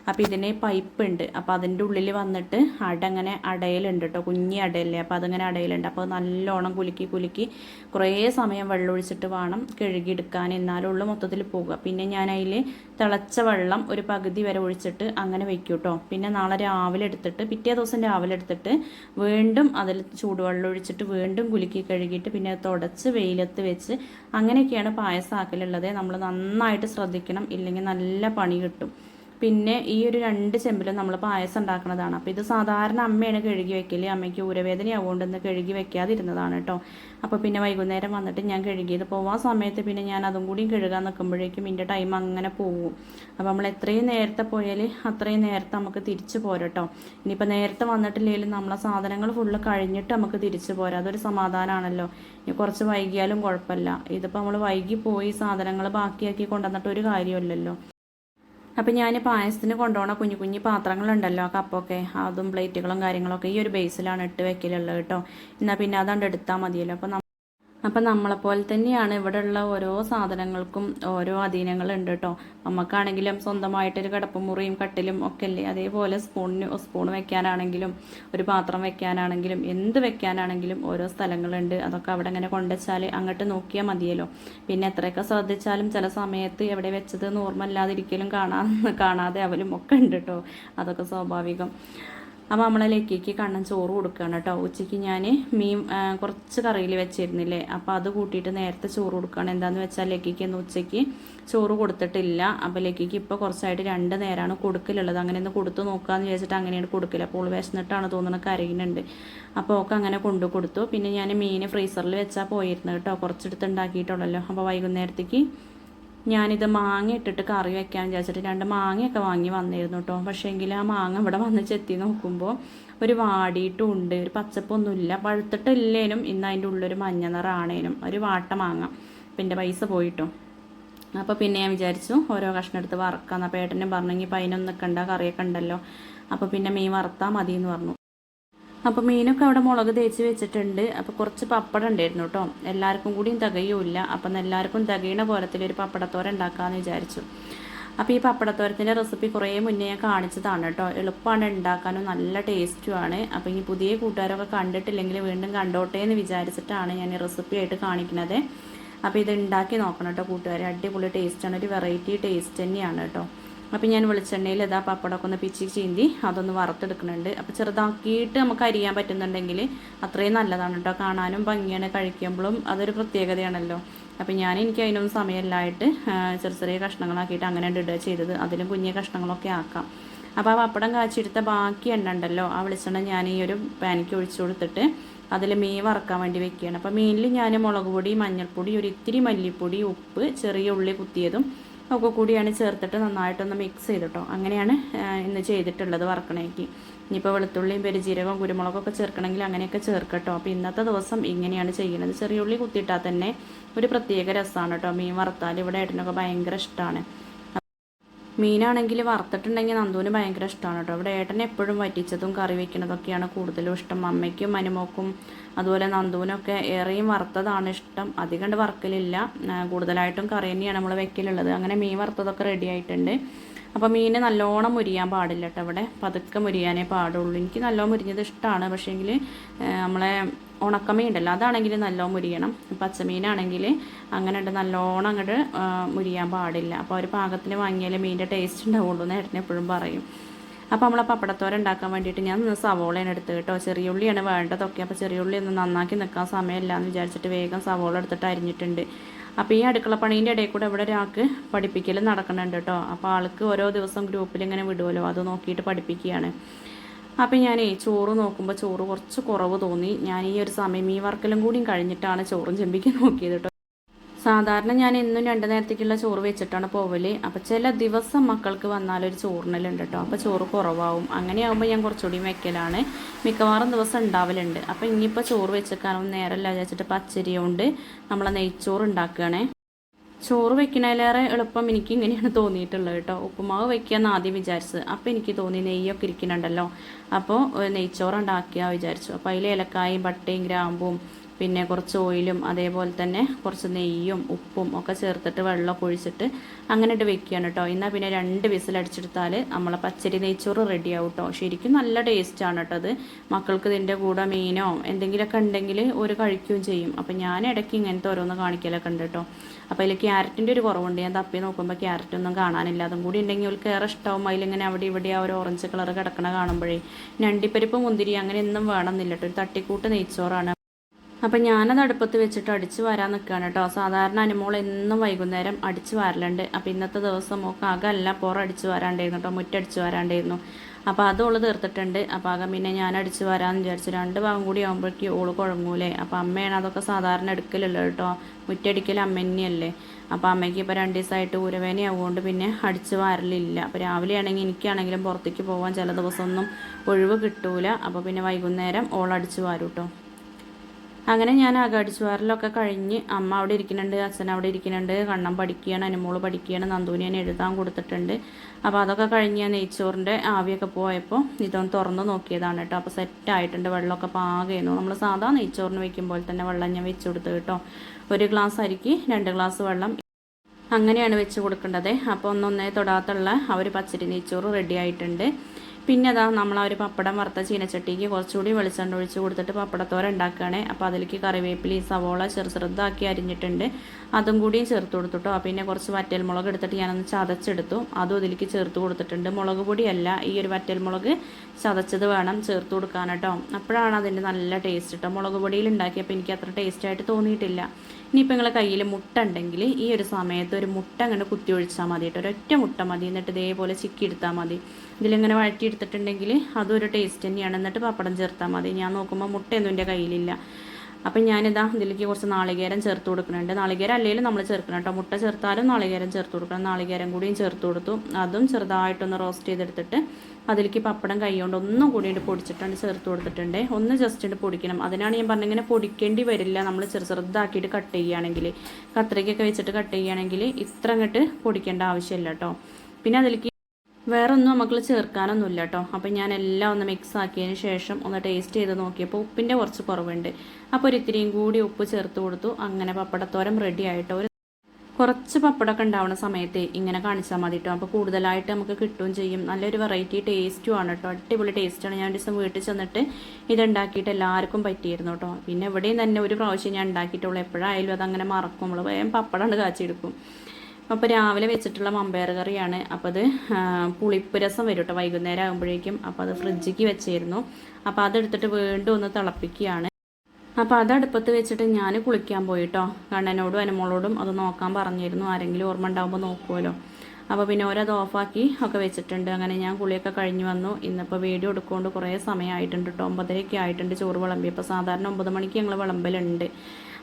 അപ്പോൾ ഇതിന് പൈപ്പ് ഉണ്ട് അപ്പോൾ അതിന്റെ ഉള്ളിൽ വന്നിട്ട് അട അങ്ങനെ അടയിലുണ്ട് കേട്ടോ കുഞ്ഞി അടയല്ലേ? അപ്പോൾ അതിങ്ങനെ അടയിലുണ്ട്. അപ്പോൾ നല്ലോണം കുലുക്കി കുലുക്കി കുറേ സമയം വെള്ളം ഒഴിച്ചിട്ട് വേണം കഴുകിയെടുക്കാൻ. എന്നാലുള്ളൂ മൊത്തത്തിൽ പോകുക പിന്നെ ഞാൻ അതിൽ തിളച്ച വെള്ളം ഒരു പകുതി വരെ ഒഴിച്ചിട്ട് അങ്ങനെ വെക്കും കേട്ടോ പിന്നെ നാളെ രാവിലെ എടുത്തിട്ട് പിറ്റേ ദിവസം രാവിലെ എടുത്തിട്ട് വീണ്ടും അതിൽ ചൂടുവെള്ളം ഒഴിച്ചിട്ട് വീണ്ടും കുലുക്കി കഴുകിയിട്ട് പിന്നെ തുടച്ച് വെയിലത്ത് വെച്ച് അങ്ങനെയൊക്കെയാണ് പായസം ആക്കലുള്ളത്. നമ്മൾ നന്നായിട്ട് ശ്രദ്ധിക്കണം. ഇല്ലെങ്കിൽ നല്ല പണി കിട്ടും. പിന്നെ ഈ ഒരു രണ്ട് ചെമ്പിലും നമ്മൾ പായസം ഉണ്ടാക്കുന്നതാണ്. അപ്പോൾ ഇത് സാധാരണ അമ്മയാണ് കഴുകി വെക്കൽ. അമ്മയ്ക്ക് ഊരവേദനയാവുകൊണ്ട് ഇന്ന് കഴുകി വെക്കാതിരുന്നതാണ് കേട്ടോ. അപ്പോൾ പിന്നെ വൈകുന്നേരം വന്നിട്ട് ഞാൻ കഴുകിയത്. പോവാൻ സമയത്ത് പിന്നെ ഞാൻ അതും കൂടി കഴുകാൻ നിൽക്കുമ്പോഴേക്കും ഇതിന്റെ ടൈം അങ്ങനെ പോകും. അപ്പോൾ നമ്മൾ എത്രയും നേരത്തെ പോയാൽ അത്രയും നേരത്തെ നമുക്ക് തിരിച്ചു പോരട്ടോ ഇനിയിപ്പോൾ നേരത്തെ വന്നിട്ടില്ലെങ്കിലും നമ്മളെ സാധനങ്ങൾ ഫുള്ള് കഴിഞ്ഞിട്ട് നമുക്ക് തിരിച്ചു പോരാ. അതൊരു സമാധാനമാണല്ലോ. ഇനി കുറച്ച് വൈകിയാലും കുഴപ്പമില്ല. ഇതിപ്പോൾ നമ്മൾ വൈകി പോയി സാധനങ്ങൾ ബാക്കിയാക്കി കൊണ്ടുവന്നിട്ട് ഒരു കാര്യമില്ലല്ലോ അപ്പം ഞാൻ പായസത്തിന് കൊണ്ടുപോകണ കുഞ്ഞു കുഞ്ഞു പാത്രങ്ങളുണ്ടല്ലോ കപ്പൊക്കെ അതും പ്ലേറ്റുകളും കാര്യങ്ങളൊക്കെ ഈ ഒരു ബേസിലാണ് ഇട്ട് വെക്കലുള്ളത് കേട്ടോ എന്നാൽ പിന്നെ അതാണ്ട് എടുത്താൽ മതിയല്ലോ. അപ്പം അപ്പം നമ്മളെപ്പോലെ തന്നെയാണ് ഇവിടെയുള്ള ഓരോ സാധനങ്ങൾക്കും ഓരോ അധീനങ്ങളുണ്ട് കേട്ടോ നമുക്കാണെങ്കിലും സ്വന്തമായിട്ടൊരു കിടപ്പുമുറിയും കട്ടിലും ഒക്കെ അല്ലേ അതേപോലെ സ്പൂണിന് സ്പൂൺ വെക്കാനാണെങ്കിലും ഒരു പാത്രം വെക്കാനാണെങ്കിലും എന്ത് വെക്കാനാണെങ്കിലും ഓരോ സ്ഥലങ്ങളുണ്ട്. അതൊക്കെ അവിടെ ഇങ്ങനെ കൊണ്ടുവച്ചാൽ അങ്ങോട്ട് നോക്കിയാൽ മതിയല്ലോ. പിന്നെ എത്രയൊക്കെ ശ്രദ്ധിച്ചാലും ചില സമയത്ത് എവിടെ വെച്ചത് ഓർമ്മയില്ലാതിരിക്കലും കാണാ കാണാതെ അവലും ഒക്കെ ഉണ്ട് കേട്ടോ അതൊക്കെ സ്വാഭാവികം. അപ്പോൾ നമ്മളെ ലക്കിക്ക് കണ്ണൻ ചോറ് കൊടുക്കുകയാണ് കേട്ടോ. ഉച്ചയ്ക്ക് ഞാൻ മീൻ കുറച്ച് കറിയിൽ വെച്ചിരുന്നില്ലേ. അപ്പോൾ അത് കൂട്ടിയിട്ട് നേരത്തെ ചോറ് കൊടുക്കുകയാണ് എന്താണെന്ന് വെച്ചാൽ ലക്കിക്ക് ഇന്ന് ഉച്ചയ്ക്ക് ചോറ് കൊടുത്തിട്ടില്ല. അപ്പോൾ ലക്കിക്ക് ഇപ്പോൾ കുറച്ചായിട്ട് രണ്ട് നേരമാണ് കൊടുക്കലുള്ളത്. അങ്ങനെ ഒന്ന് കൊടുത്തു നോക്കാമെന്ന് വിചാരിച്ചിട്ട് അങ്ങനെയാണ് കൊടുക്കില്ല അപ്പോൾ വിശന്നിട്ടാണ് തോന്നുന്നത് കരയുന്നുണ്ട്. അപ്പോൾ ഒക്കെ അങ്ങനെ കൊണ്ടു കൊടുത്തു. പിന്നെ ഞാൻ മീൻ ഫ്രീസറിൽ വെച്ചാൽ പോയിരുന്നു കേട്ടോ. കുറച്ചെടുത്ത് ഉണ്ടാക്കിയിട്ടുള്ളല്ലോ. അപ്പോൾ വൈകുന്നേരത്തേക്ക് ഞാനിത് മാങ്ങ ഇട്ടിട്ട് കറി വെക്കാൻ വിചാരിച്ചിട്ട് രണ്ട് മാങ്ങയൊക്കെ വാങ്ങി വന്നിരുന്നു കേട്ടോ പക്ഷേങ്കിൽ ആ മാങ്ങ ഇവിടെ വന്ന് ചെത്തി നോക്കുമ്പോൾ ഒരു വാടിയിട്ടും ഉണ്ട് ഒരു പച്ചപ്പൊന്നുമില്ല. പഴുത്തിട്ടില്ലേനും ഇന്ന് അതിന്റെ ഉള്ളൊരു മഞ്ഞ നിറാണേനും. ഒരു വാട്ട മാങ്ങ. അപ്പം എന്റെ പൈസ പോയിട്ടോ. അപ്പോൾ പിന്നെ ഞാൻ വിചാരിച്ചു ഓരോ കഷ്ണം എടുത്ത് വറക്കാം. എന്നാൽ ഏട്ടനും പറഞ്ഞെങ്കിൽ ഇപ്പം അതിനൊന്നും നിൽക്കണ്ട കറിയൊക്കെ ഉണ്ടല്ലോ. അപ്പോൾ പിന്നെ മീൻ വറുത്താൽ മതി എന്ന് പറഞ്ഞു. അപ്പോൾ മീനൊക്കെ അവിടെ മുളക് തേച്ച് വെച്ചിട്ടുണ്ട്. അപ്പോൾ കുറച്ച് പപ്പടം ഉണ്ടായിരുന്നു കേട്ടോ എല്ലാവർക്കും കൂടിയും തികയുമില്ല അപ്പം എല്ലാവർക്കും തികയണ പോലത്തിലൊരു പപ്പടത്തോര ഉണ്ടാക്കാമെന്ന് വിചാരിച്ചു. അപ്പോൾ ഈ പപ്പടത്തോരത്തിന്റെ റെസിപ്പി കുറേ മുന്നേ ഞാൻ കാണിച്ചതാണ് കേട്ടോ എളുപ്പമാണ് ഉണ്ടാക്കാനും നല്ല ടേസ്റ്റുമാണ് അപ്പോൾ ഇനി പുതിയ കൂട്ടുകാരൊക്കെ കണ്ടിട്ടില്ലെങ്കിൽ വീണ്ടും കണ്ടോട്ടെ എന്ന് വിചാരിച്ചിട്ടാണ് ഞാൻ ഈ റെസിപ്പി ആയിട്ട് കാണിക്കുന്നത് അപ്പോൾ ഇത് ഉണ്ടാക്കി നോക്കണം കേട്ടോ കൂട്ടുകാരെ. അടിപൊളി ടേസ്റ്റാണ് ഒരു വെറൈറ്റി ടേസ്റ്റ് തന്നെയാണ് കേട്ടോ അപ്പോൾ ഞാൻ വെളിച്ചെണ്ണയിൽ ഇതാ പപ്പടമൊക്കെ ഒന്ന് പിച്ചി ചീന്തി അതൊന്ന് വറുത്തെടുക്കുന്നുണ്ട്. അപ്പോൾ ചെറുതാക്കിയിട്ട് നമുക്ക് അരിയാൻ പറ്റുന്നുണ്ടെങ്കിൽ അത്രയും നല്ലതാണ് കേട്ടോ. കാണാനും ഭംഗിയാണ് കഴിക്കുമ്പോഴും അതൊരു പ്രത്യേകതയാണല്ലോ. അപ്പോൾ ഞാൻ എനിക്ക് അതിനൊന്നും സമയമില്ലായിട്ട് ചെറിയ ചെറിയ കഷ്ണങ്ങളാക്കിയിട്ട് അങ്ങനെ ഇടുക ചെയ്തത്. അതിലും കുഞ്ഞു കഷ്ണങ്ങളൊക്കെ ആക്കാം. അപ്പോൾ ആ പപ്പടം കാച്ചെടുത്ത ബാക്കി എണ്ണ ഉണ്ടല്ലോ ആ വെളിച്ചെണ്ണ ഞാൻ ഈ ഒരു പാനിക്ക് ഒഴിച്ചു കൊടുത്തിട്ട് അതിൽ മീൻ വറക്കാൻ വേണ്ടി വെക്കുകയാണ്. അപ്പോൾ മീനിൽ ഞാൻ മുളക് പൊടി മഞ്ഞൾപ്പൊടി ഒരു ഇത്തിരി മല്ലിപ്പൊടി ഉപ്പ് ചെറിയ ഉള്ളി കുത്തിയതും ഒക്കെ കൂടിയാണ് ചേർത്തിട്ട് നന്നായിട്ടൊന്ന് മിക്സ് ചെയ്തിട്ടോ. അങ്ങനെയാണ് ഇന്ന് ചെയ്തിട്ടുള്ളത് വറക്കണേക്ക്. ഇനിയിപ്പോൾ വെളുത്തുള്ളിയും പെരുജീരകവും കുരുമുളകൊക്കെ ചേർക്കണമെങ്കിൽ അങ്ങനെയൊക്കെ ചേർക്കട്ടോ. അപ്പോൾ ഇന്നത്തെ ദിവസം ഇങ്ങനെയാണ് ചെയ്യുന്നത് ചെറിയ ഉള്ളി കുത്തിയിട്ടാൽ തന്നെ ഒരു പ്രത്യേക രസമാണ് കേട്ടോ മീൻ വറുത്താൽ ഇവിടെ ഏട്ടനൊക്കെ ഭയങ്കര ഇഷ്ടമാണ് മീനാണെങ്കിൽ വറുത്തിട്ടുണ്ടെങ്കിൽ നന്ദുവിന് ഭയങ്കര ഇഷ്ടമാണ് കേട്ടോ. ഇവിടെ ഏട്ടൻ എപ്പോഴും വറ്റിച്ചതും കറി വെക്കുന്നതൊക്കെയാണ് കൂടുതലും ഇഷ്ടം. അമ്മയ്ക്കും മനുമോക്കും അതുപോലെ നന്ദുവിനൊക്കെ ഏറെയും വറുത്തതാണ് ഇഷ്ടം. അധികം വറക്കലില്ല. കൂടുതലായിട്ടും കറി തന്നെയാണ് നമ്മൾ വെക്കലുള്ളത്. അങ്ങനെ മീൻ വറുത്തതൊക്കെ റെഡി ആയിട്ടുണ്ട്. അപ്പോൾ മീൻ നല്ലോണം മുരിയാൻ പാടില്ല കേട്ടോ ഇവിടെ. പതുക്കെ മുരിയാനേ പാടുള്ളൂ. എനിക്ക് നല്ലോണം മുരിഞ്ഞത് ഇഷ്ടമാണ് പക്ഷേങ്കിൽ നമ്മളെ ഉണക്കമീൻ ഉണ്ടല്ലോ അതാണെങ്കിൽ നല്ലോണം മുരിയണം. പച്ചമീനാണെങ്കിൽ അങ്ങനെ ഉണ്ട് നല്ലോണം അങ്ങോട്ട് മുരിയാൻ പാടില്ല. അപ്പോൾ ഒരു പാകത്തിന് വാങ്ങിയാലേ മീനിന്റെ ടേസ്റ്റ് ഉണ്ടാവുള്ളൂ എന്ന് ഏട്ടനെ എപ്പോഴും പറയും. അപ്പോൾ നമ്മളെ പപ്പടത്തോര ഉണ്ടാക്കാൻ വേണ്ടിയിട്ട് ഞാൻ സവോളയാണ് എടുത്ത് കേട്ടോ ചെറിയ ഉള്ളിയാണ് വേണ്ടതൊക്കെ. അപ്പോൾ ചെറിയ ഉള്ളി ഒന്ന് നന്നാക്കി നിൽക്കാൻ സമയമില്ല എന്ന് വിചാരിച്ചിട്ട് വേഗം സവോള എടുത്തിട്ട് അരിഞ്ഞിട്ടുണ്ട്. അപ്പോൾ ഈ അടുക്കള പണീന്റെ ഇടയിൽ കൂടെ ഇവിടെ ഒരാൾക്ക് പഠിപ്പിക്കൽ നടക്കുന്നുണ്ട് കേട്ടോ. അപ്പോൾ ആൾക്ക് ഓരോ ദിവസം ഗ്രൂപ്പിൽ ഇങ്ങനെ വിടുമല്ലോ അത് നോക്കിയിട്ട് പഠിപ്പിക്കുകയാണ്. അപ്പം ഞാനേ ചോറ് നോക്കുമ്പോൾ ചോറ് കുറച്ച് കുറവ് തോന്നി. ഞാൻ ഈ ഒരു സമയം ഈ വർക്കലും കൂടിയും കഴിഞ്ഞിട്ടാണ് ചോറും ചെമ്പിക്ക് നോക്കിയത് കേട്ടോ. സാധാരണ ഞാൻ എന്നും രണ്ട് നേരത്തേക്കുള്ള ചോറ് വെച്ചിട്ടാണ് പോവൽ. അപ്പോൾ ചില ദിവസം മക്കൾക്ക് വന്നാലൊരു ചോറിനലുണ്ട് കേട്ടോ അപ്പോൾ ചോറ് കുറവാകും അങ്ങനെയാകുമ്പോൾ ഞാൻ കുറച്ചുകൂടി വെക്കലാണ്. മിക്കവാറും ദിവസം ഉണ്ടാവലുണ്ട്. അപ്പോൾ ഇനിയിപ്പോൾ ചോറ് വെച്ചേക്കാനൊന്നും നേരമല്ല വിചാരിച്ചിട്ട് പച്ചരി കൊണ്ട് നമ്മളെ നെയ്ച്ചോറ് ഉണ്ടാക്കുകയാണേ ചോറ് വെക്കണേലേറെ എളുപ്പം എനിക്ക് ഇങ്ങനെയാണ് തോന്നിയിട്ടുള്ളത് കേട്ടോ ഉപ്പുമാവ് വെക്കാന്ന് ആദ്യം വിചാരിച്ചത് അപ്പോൾ എനിക്ക് തോന്നി നെയ്യൊക്കെ ഇരിക്കുന്നുണ്ടല്ലോ. അപ്പോൾ നെയ്ച്ചോറ് ഉണ്ടാക്കിയാൽ വിചാരിച്ചു. അപ്പോൾ അതിൽ ഏലക്കായും പട്ടയും ഗ്രാമ്പും പിന്നെ കുറച്ച് ഓയിലും അതേപോലെ തന്നെ കുറച്ച് നെയ്യും ഉപ്പും ഒക്കെ ചേർത്തിട്ട് വെള്ളമൊക്കെ ഒഴിച്ചിട്ട് അങ്ങനെ ഇട്ട് വെക്കുകയാണ് കേട്ടോ. എന്നാൽ പിന്നെ രണ്ട് വിസിലടിച്ചെടുത്താൽ നമ്മളെ പച്ചരി നെയ്ച്ചോറ് റെഡി ആവും കേട്ടോ. ശരിക്കും നല്ല ടേസ്റ്റാണ് കേട്ടോ അത്. മക്കൾക്ക് ഇതിന്റെ കൂടെ മീനോ എന്തെങ്കിലുമൊക്കെ ഉണ്ടെങ്കിൽ ഒരു കഴിക്കുകയും ചെയ്യും. അപ്പം ഞാൻ ഇടയ്ക്ക് ഇങ്ങനത്തെ ഓരോന്ന് കാണിക്കലൊക്കെ ഉണ്ട് കേട്ടോ. അപ്പോൾ അതിൽ ക്യാരറ്റിന്റെ ഒരു കുറവുണ്ട്. ഞാൻ തപ്പി നോക്കുമ്പോൾ ക്യാരറ്റ് ഒന്നും കാണാനില്ല. അതും കൂടി ഉണ്ടെങ്കിൽ അവർക്ക് ഏറെ ഇഷ്ടമാവും അതിലിങ്ങനെ അവിടെ ഇവിടെ ആ ഒരു ഓറഞ്ച് കളർ കിടക്കണ കാണുമ്പോഴേ. ഞണ്ടിപ്പരിപ്പ് മുന്തിരി അങ്ങനെ ഒന്നും വേണമെന്നില്ല കേട്ടോ. ഒരു തട്ടിക്കൂട്ട് നെയ്ച്ചോറാണ്. അപ്പം ഞാനത് അടുപ്പത്ത് വെച്ചിട്ട് അടിച്ച് വരാൻ നിൽക്കുകയാണ് കേട്ടോ. സാധാരണ അനുമോൾ എന്നും വൈകുന്നേരം അടിച്ച് വരലുണ്ട്. അപ്പം ഇന്നത്തെ ദിവസം അകല്ല പുറം അടിച്ച് വരാണ്ടായിരുന്നു കേട്ടോ. മുറ്റടിച്ച് വരാണ്ടായിരുന്നു. അപ്പോൾ അത് തീർത്തിട്ടുണ്ട്. അപ്പോൾ അകം പിന്നെ ഞാൻ അടിച്ച് വരാമെന്ന് വിചാരിച്ചു രണ്ട് ഭാഗം കൂടി ആകുമ്പോഴേക്കും ഓൾ കുഴങ്ങൂലേ. അപ്പോൾ അമ്മയാണ് അതൊക്കെ സാധാരണ എടുക്കലല്ലോ കേട്ടോ. മുറ്റടിക്കൽ അമ്മ തന്നെയല്ലേ. അപ്പോൾ അമ്മയ്ക്ക് ഇപ്പോൾ രണ്ട് ദിവസമായിട്ട് ഊരവേനയാവുകൊണ്ട് പിന്നെ അടിച്ച് വരലില്ല. അപ്പോൾ രാവിലെ ആണെങ്കിൽ എനിക്കാണെങ്കിലും പുറത്തേക്ക് പോകാൻ ചില ദിവസമൊന്നും ഒഴിവ് കിട്ടൂല. അപ്പോൾ പിന്നെ വൈകുന്നേരം ഓളടിച്ച് വാരും കേട്ടോ. അങ്ങനെ ഞാൻ അകടിച്ചുവാറിലൊക്കെ കഴിഞ്ഞ് അമ്മ അവിടെ ഇരിക്കുന്നുണ്ട് അച്ഛൻ അവിടെ ഇരിക്കുന്നുണ്ട് കണ്ണം പഠിക്കുകയാണ് അനുമോൾ പഠിക്കുകയാണ് നന്ദൂനി ഞാൻ എഴുതാൻ കൊടുത്തിട്ടുണ്ട്. അപ്പോൾ അതൊക്കെ കഴിഞ്ഞ് ഞാൻ നെയ്ച്ചോറിന്റെ ആവിയൊക്കെ പോയപ്പോൾ ഇതൊന്ന് തുറന്ന് നോക്കിയതാണ് കേട്ടോ. അപ്പോൾ സെറ്റായിട്ടുണ്ട് വെള്ളമൊക്കെ പാകയുന്നു നമ്മൾ സാധാ നെയ്ച്ചോറിന് വെക്കുമ്പോൾ തന്നെ വെള്ളം ഞാൻ വെച്ച് കൊടുത്തു കേട്ടോ. ഒരു ഗ്ലാസ് അരിക്ക് രണ്ട് ഗ്ലാസ് വെള്ളം അങ്ങനെയാണ് വെച്ച് കൊടുക്കേണ്ടത്. അപ്പോൾ ഒന്നൊന്നേ തൊടാത്തുള്ള ആ ഒരു പച്ചരി നെയ്ച്ചോറ് റെഡി ആയിട്ടുണ്ട്. പിന്നെ അതാ നമ്മൾ ആ ഒരു പപ്പടം വറുത്ത ചീനച്ചട്ടിക്ക് കുറച്ചുകൂടി വെളിച്ചെണ്ണ ഒഴിച്ച് കൊടുത്തിട്ട് പപ്പടത്തോര ഉണ്ടാക്കുകയാണ്. അപ്പോൾ അതിലേക്ക് കറിവേപ്പിലി സവോള ചെറു അരിഞ്ഞിട്ടുണ്ട്. അതും കൂടിയും ചേർത്ത് കൊടുത്തിട്ടോ. പിന്നെ കുറച്ച് വറ്റൽമുളക് എടുത്തിട്ട് ഞാനൊന്ന് ചതച്ചെടുത്തു. അതും അതിലേക്ക് ചേർത്ത് കൊടുത്തിട്ടുണ്ട്. മുളക് പൊടിയല്ല ഈ ഒരു വറ്റൽമുളക് ചതച്ചത് വേണം ചേർത്ത് കൊടുക്കാൻ കേട്ടോ അപ്പോഴാണ് അതിന്റെ നല്ല ടേസ്റ്റ് കേട്ടോ മുളക് പൊടിയിൽ ഉണ്ടാക്കിയപ്പോൾ എനിക്ക് അത്ര ടേസ്റ്റായിട്ട് തോന്നിയിട്ടില്ല. ഇനിയിപ്പോൾ നിങ്ങളെ കയ്യിൽ മുട്ട ഉണ്ടെങ്കിൽ ഈ ഒരു സമയത്ത് ഒരു മുട്ട അങ്ങനെ കുത്തി ഒഴിച്ചാൽ മതി കേട്ടോ. ഒരൊറ്റ മുട്ട മതി. എന്നിട്ട് ഇതേപോലെ ചിക്കി എടുത്താൽ മതി. ഇതിലിങ്ങനെ വഴറ്റി എടുത്തിട്ടുണ്ടെങ്കിൽ അതൊരു ടേസ്റ്റ് തന്നെയാണ്. എന്നിട്ട് പപ്പടം ചേർത്താൽ മതി. ഞാൻ നോക്കുമ്പോൾ മുട്ടയൊന്നും എന്റെ കയ്യിലില്ല. അപ്പം ഞാനിതാ ഇതിലേക്ക് കുറച്ച് നാളികേരം ചേർത്ത് കൊടുക്കുന്നുണ്ട്. നാളികേരം അല്ലെങ്കിലും നമ്മൾ ചേർക്കണം കേട്ടോ. മുട്ട ചേർത്താലും നാളികേരം ചേർത്ത് കൊടുക്കണം. നാളികേരം കൂടിയും ചേർത്ത് കൊടുത്തു. അതും ചെറുതായിട്ടൊന്ന് റോസ്റ്റ് ചെയ്തെടുത്തിട്ട് അതിലേക്ക് പപ്പടം കൈകൊണ്ട് ഒന്നും കൂടി പൊടിച്ചിട്ടുണ്ട് ചേർത്ത് കൊടുത്തിട്ടുണ്ട്. ഒന്ന് ജസ്റ്റ് പൊടിക്കണം. അതിനാണ് ഞാൻ പറഞ്ഞത് ഇങ്ങനെ പൊടിക്കേണ്ടി വരില്ല. നമ്മൾ ചെറു ചെറുതാക്കിയിട്ട് കട്ട് ചെയ്യുകയാണെങ്കിൽ കത്രികയൊക്കെ വെച്ചിട്ട് കട്ട് ചെയ്യുകയാണെങ്കിൽ ഇത്ര അങ്ങോട്ട് പൊടിക്കേണ്ട ആവശ്യമില്ല കേട്ടോ. പിന്നെ അതിലേക്ക് വേറെ ഒന്നും നമുക്ക് ചേർക്കാനൊന്നുമില്ല കേട്ടോ അപ്പം ഞാൻ എല്ലാം ഒന്ന് മിക്സ് ആക്കിയതിന് ശേഷം ഒന്ന് ടേസ്റ്റ് ചെയ്ത് നോക്കിയപ്പോൾ ഉപ്പിന്റെ കുറച്ച് കുറവുണ്ട്. അപ്പോൾ ഒരു ഇത്തിരിയും കൂടി ഉപ്പ് ചേർത്ത് കൊടുത്തു. അങ്ങനെ പപ്പടത്തോരം റെഡി ആയിട്ടോ ഒരു കുറച്ച് പപ്പടമൊക്കെ ഉണ്ടാവുന്ന സമയത്ത് ഇങ്ങനെ കാണിച്ചാൽ മതി കേട്ടോ അപ്പോൾ കൂടുതലായിട്ട് നമുക്ക് കിട്ടുകയും ചെയ്യും. നല്ലൊരു വെറൈറ്റി ടേസ്റ്റും ആണ് കേട്ടോ അടിപൊളി ടേസ്റ്റാണ് ഞാൻ ദിവസം വീട്ടിൽ ചെന്നിട്ട് ഇത് ഉണ്ടാക്കിയിട്ട് എല്ലാവർക്കും പറ്റിയിരുന്നു കേട്ടോ പിന്നെ എവിടെയും തന്നെ ഒരു പ്രാവശ്യം ഞാൻ ഉണ്ടാക്കിയിട്ടുള്ളൂ. എപ്പോഴായാലും അതങ്ങനെ മറക്കും. നമ്മൾ വേഗം പപ്പടമാണ് കാച്ചിയെടുക്കും. അപ്പോൾ രാവിലെ വെച്ചിട്ടുള്ള മമ്പയർ കറിയാണ്. അപ്പോൾ അത് പുളിപ്പ് രസം വരും കേട്ടോ വൈകുന്നേരം ആകുമ്പോഴേക്കും അപ്പോൾ അത് ഫ്രിഡ്ജിക്ക് വെച്ചിരുന്നു. അപ്പോൾ അതെടുത്തിട്ട് വീണ്ടും ഒന്ന് തിളപ്പിക്കുകയാണ്. അപ്പോൾ അത് അടുപ്പത്ത് വെച്ചിട്ട് ഞാൻ കുളിക്കാൻ പോയിട്ടോ കണ്ണനോടും അനുമോളോടും അത് നോക്കാൻ പറഞ്ഞിരുന്നു. ആരെങ്കിലും ഓർമ്മ ഉണ്ടാകുമ്പോൾ നോക്കുമല്ലോ അപ്പോൾ പിന്നെ ഓരോ ഓഫാക്കി ഒക്കെ വെച്ചിട്ടുണ്ട്. അങ്ങനെ ഞാൻ കുളിയൊക്കെ കഴിഞ്ഞ് വന്നു. ഇന്നിപ്പോൾ വീഡിയോ എടുക്കുകൊണ്ട് കുറേ സമയമായിട്ടുണ്ട് കേട്ടോ ഒമ്പതരയൊക്കെ ആയിട്ടുണ്ട്. ചോറ് വിളമ്പി അപ്പോൾ സാധാരണ ഒമ്പത് മണിക്ക് ഞങ്ങൾ വിളമ്പലുണ്ട്.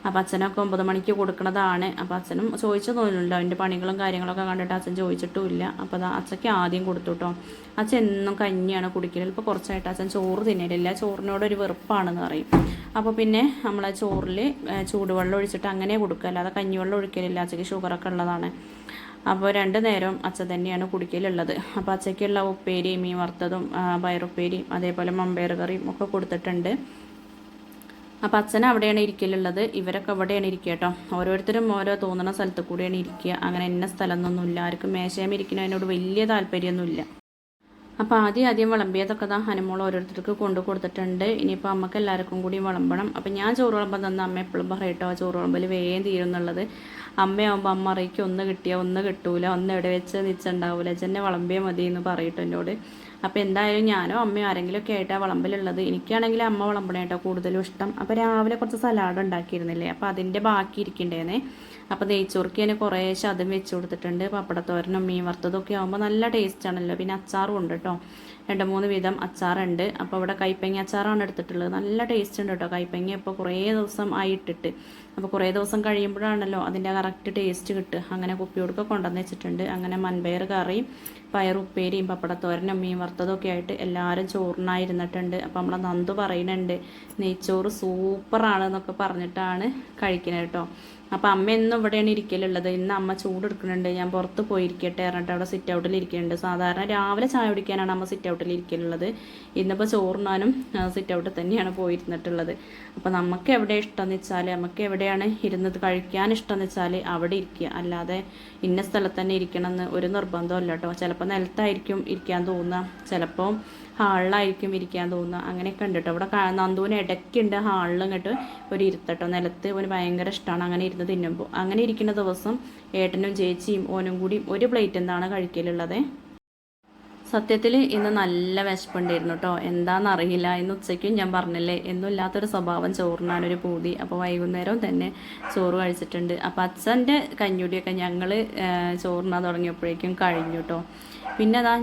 അപ്പോൾ അച്ഛനൊക്കെ ഒമ്പത് മണിക്ക് കൊടുക്കണതാണ്. അപ്പോൾ അച്ഛനും ചോദിച്ചു തോന്നുന്നുണ്ട്. അവന്റെ പണികളും കാര്യങ്ങളൊക്കെ കണ്ടിട്ട് അച്ഛൻ ചോദിച്ചിട്ടുമില്ല. അപ്പോൾ അത് അച്ഛയ്ക്ക് ആദ്യം കൊടുത്തു കേട്ടോ അച്ഛൻ എന്നും കഞ്ഞിയാണ് കുടിക്കുന്നത് ഇപ്പോൾ കുറച്ചായിട്ട് അച്ഛൻ ചോറ് തിന്നലില്ല ചോറിനോടൊരു വെറുപ്പാണെന്ന് പറയും. അപ്പോൾ പിന്നെ നമ്മളെ ചോറിൽ ചൂടുവെള്ളം ഒഴിച്ചിട്ട് അങ്ങനെ കൊടുക്കുക അല്ലാതെ കഞ്ഞിവെള്ളം ഒഴിക്കലില്ല. അച്ഛക്ക് ഷുഗറൊക്കെ ഉള്ളതാണ്. അപ്പോൾ രണ്ട് നേരം അച്ഛൻ തന്നെയാണ് കുടിക്കലുള്ളത്. അപ്പോൾ അച്ഛയ്ക്കുള്ള ഉപ്പേരി മീൻ വറുത്തതും പയറുപ്പേരിയും അതേപോലെ മമ്പയർ കറിയും ഒക്കെ കൊടുത്തിട്ടുണ്ട്. അപ്പോൾ അച്ഛൻ അവിടെയാണ് ഇരിക്കലുള്ളത്. ഇവരൊക്കെ അവിടെയാണ് ഇരിക്കുക കേട്ടോ. ഓരോരുത്തരും ഓരോ തോന്നുന്ന സ്ഥലത്ത് കൂടിയാണ് ഇരിക്കുക. അങ്ങനെ എന്ന സ്ഥലമൊന്നുമില്ല ആർക്കും മേശയം ഇരിക്കുന്നതിനോട് വലിയ താല്പര്യമൊന്നുമില്ല അപ്പോൾ ആദ്യം ആദ്യം വിളമ്പിയതൊക്കെ താ ഹനുമോൾ ഓരോരുത്തർക്ക് കൊണ്ടു കൊടുത്തിട്ടുണ്ട്. ഇനിയിപ്പോൾ അമ്മയ്ക്ക് എല്ലാവർക്കും കൂടി വിളമ്പണം. അപ്പം ഞാൻ ചോറ് വിളമ്പം തന്ന അമ്മ എപ്പോഴും പറയട്ടോ ചോറ് വിളമ്പൽ വേഗം തീരുന്നുള്ളത്. അമ്മയാകുമ്പോൾ അമ്മ അറിയിക്കും ഒന്ന് കിട്ടിയാൽ ഒന്ന് കിട്ടൂല. ഒന്ന് എവിടെ വെച്ച് നിച്ചുണ്ടാവില്ല ചെന്നെ വിളമ്പിയാൽ മതി എന്ന് പറയട്ടോ എന്നോട്. അപ്പോൾ എന്തായാലും ഞാനോ അമ്മയോ ആരെങ്കിലും ഒക്കെ ആയിട്ടാണ് വിളമ്പിലുള്ളത് എനിക്കാണെങ്കിൽ അമ്മ വിളമ്പണേട്ടോ കൂടുതലും ഇഷ്ടം. അപ്പോൾ രാവിലെ കുറച്ച് സലാഡ് ഉണ്ടാക്കിയിരുന്നില്ലേ അപ്പോൾ അതിന്റെ ബാക്കി ഇരിക്കണ്ടേന്നേ. അപ്പോൾ നെയ്ച്ചോർക്ക് ഞാൻ കുറേശ്ശെ അതും വെച്ച് കൊടുത്തിട്ടുണ്ട്. പപ്പടത്തോരനും മീൻ വറുത്തതൊക്കെ ആകുമ്പോൾ നല്ല ടേസ്റ്റ് ആണല്ലോ. പിന്നെ അച്ചാറും ഉണ്ട് കേട്ടോ. രണ്ട് മൂന്ന് വീതം അച്ചാറുണ്ട്. അപ്പോൾ ഇവിടെ കൈപ്പങ്ങ അച്ചാറാണ് എടുത്തിട്ടുള്ളത്. നല്ല ടേസ്റ്റ് ഉണ്ട് കേട്ടോ. കൈപ്പങ്ങ ഇപ്പോൾ കുറേ ദിവസം ആയിട്ടിട്ട്. അപ്പോൾ കുറേ ദിവസം കഴിയുമ്പോഴാണല്ലോ അതിന്റെ കറക്റ്റ് ടേസ്റ്റ് കിട്ടുക. അങ്ങനെ കുപ്പിയോടൊക്കെ കൊണ്ടുവന്ന് വെച്ചിട്ടുണ്ട്. അങ്ങനെ മൺപയർ കറിയും പയറുപ്പേരിയും പപ്പടത്തോരനും മീൻ വറുത്തതൊക്കെ ആയിട്ട് എല്ലാവരും ചോറിനായിരുന്നിട്ടുണ്ട്. അപ്പോൾ നമ്മളെ നന്ദു പറയുന്നുണ്ട് നെയ്ച്ചോറ് സൂപ്പറാണ് എന്നൊക്കെ പറഞ്ഞിട്ടാണ് കഴിക്കുന്നത് കേട്ടോ. അപ്പോൾ അമ്മ എന്നും ഇവിടെയാണ് ഇരിക്കലുള്ളത്. ഇന്ന് അമ്മ ചൂട് എടുക്കുന്നുണ്ട് ഞാൻ പുറത്ത് പോയിരിക്കട്ടെ പറഞ്ഞിട്ട് അവിടെ സിറ്റ് ഔട്ടിൽ ഇരിക്കുന്നുണ്ട്. സാധാരണ രാവിലെ ചായ കുടിക്കാനാണ് അമ്മ സിറ്റ് ഔട്ടിൽ ഇരിക്കലുള്ളത്. ഇന്നിപ്പോൾ ചോറിനാനും സിറ്റ് ഔട്ടിൽ തന്നെയാണ് പോയിരുന്നിട്ടുള്ളത്. അപ്പോൾ നമുക്ക് എവിടെ ഇഷ്ടം എന്ന് വെച്ചാൽ നമുക്ക് എവിടെയാണ് ഇരുന്നത് കഴിക്കാൻ ഇഷ്ടം എന്ന് വെച്ചാൽ അവിടെ ഇരിക്കുക. അല്ലാതെ ഇന്ന സ്ഥലത്ത് തന്നെ ഇരിക്കണം എന്ന് ഒരു നിർബന്ധമല്ല കേട്ടോ. ചിലപ്പോൾ നിലത്തായിരിക്കും ഇരിക്കാൻ തോന്നുക. ചിലപ്പോൾ ഹാളിലായിരിക്കും ഇരിക്കാൻ തോന്നുക. അങ്ങനെയൊക്കെ ഉണ്ട് കേട്ടോ. ഇവിടെ നന്ദുവിന് ഇടയ്ക്കുണ്ട് ഹാളിൽ ഇങ്ങോട്ട് ഒരു ഇരുത്തട്ടോ. നിലത്ത് ഒരു ഭയങ്കര ഇഷ്ടമാണ് അങ്ങനെ ഇരുന്ന് തിന്നുമ്പോൾ അങ്ങനെ ഇരിക്കുന്ന ദിവസം ഏട്ടനും ചേച്ചിയും ഓനും കൂടി ഒരു പ്ലേറ്റ് എന്താണ് കഴിക്കലുള്ളത്? സത്യത്തിൽ ഇന്ന് നല്ല വിശപ്പുണ്ടായിരുന്നു കേട്ടോ എന്താണെന്നറിയില്ല ഇന്ന് ഉച്ചയ്ക്കും ഞാൻ പറഞ്ഞില്ലേ എന്നും ഇല്ലാത്തൊരു സ്വഭാവം ചോറിനാണ് ഒരു പൂതി. അപ്പോൾ വൈകുന്നേരവും തന്നെ ചോറ് കഴിച്ചിട്ടുണ്ട്. അപ്പോൾ അച്ഛന്റെ കഞ്ഞുടിയൊക്കെ ഞങ്ങൾ ചോറിനാൻ തുടങ്ങിയപ്പോഴേക്കും കഴിഞ്ഞു കേട്ടോ പിന്നെ അതാ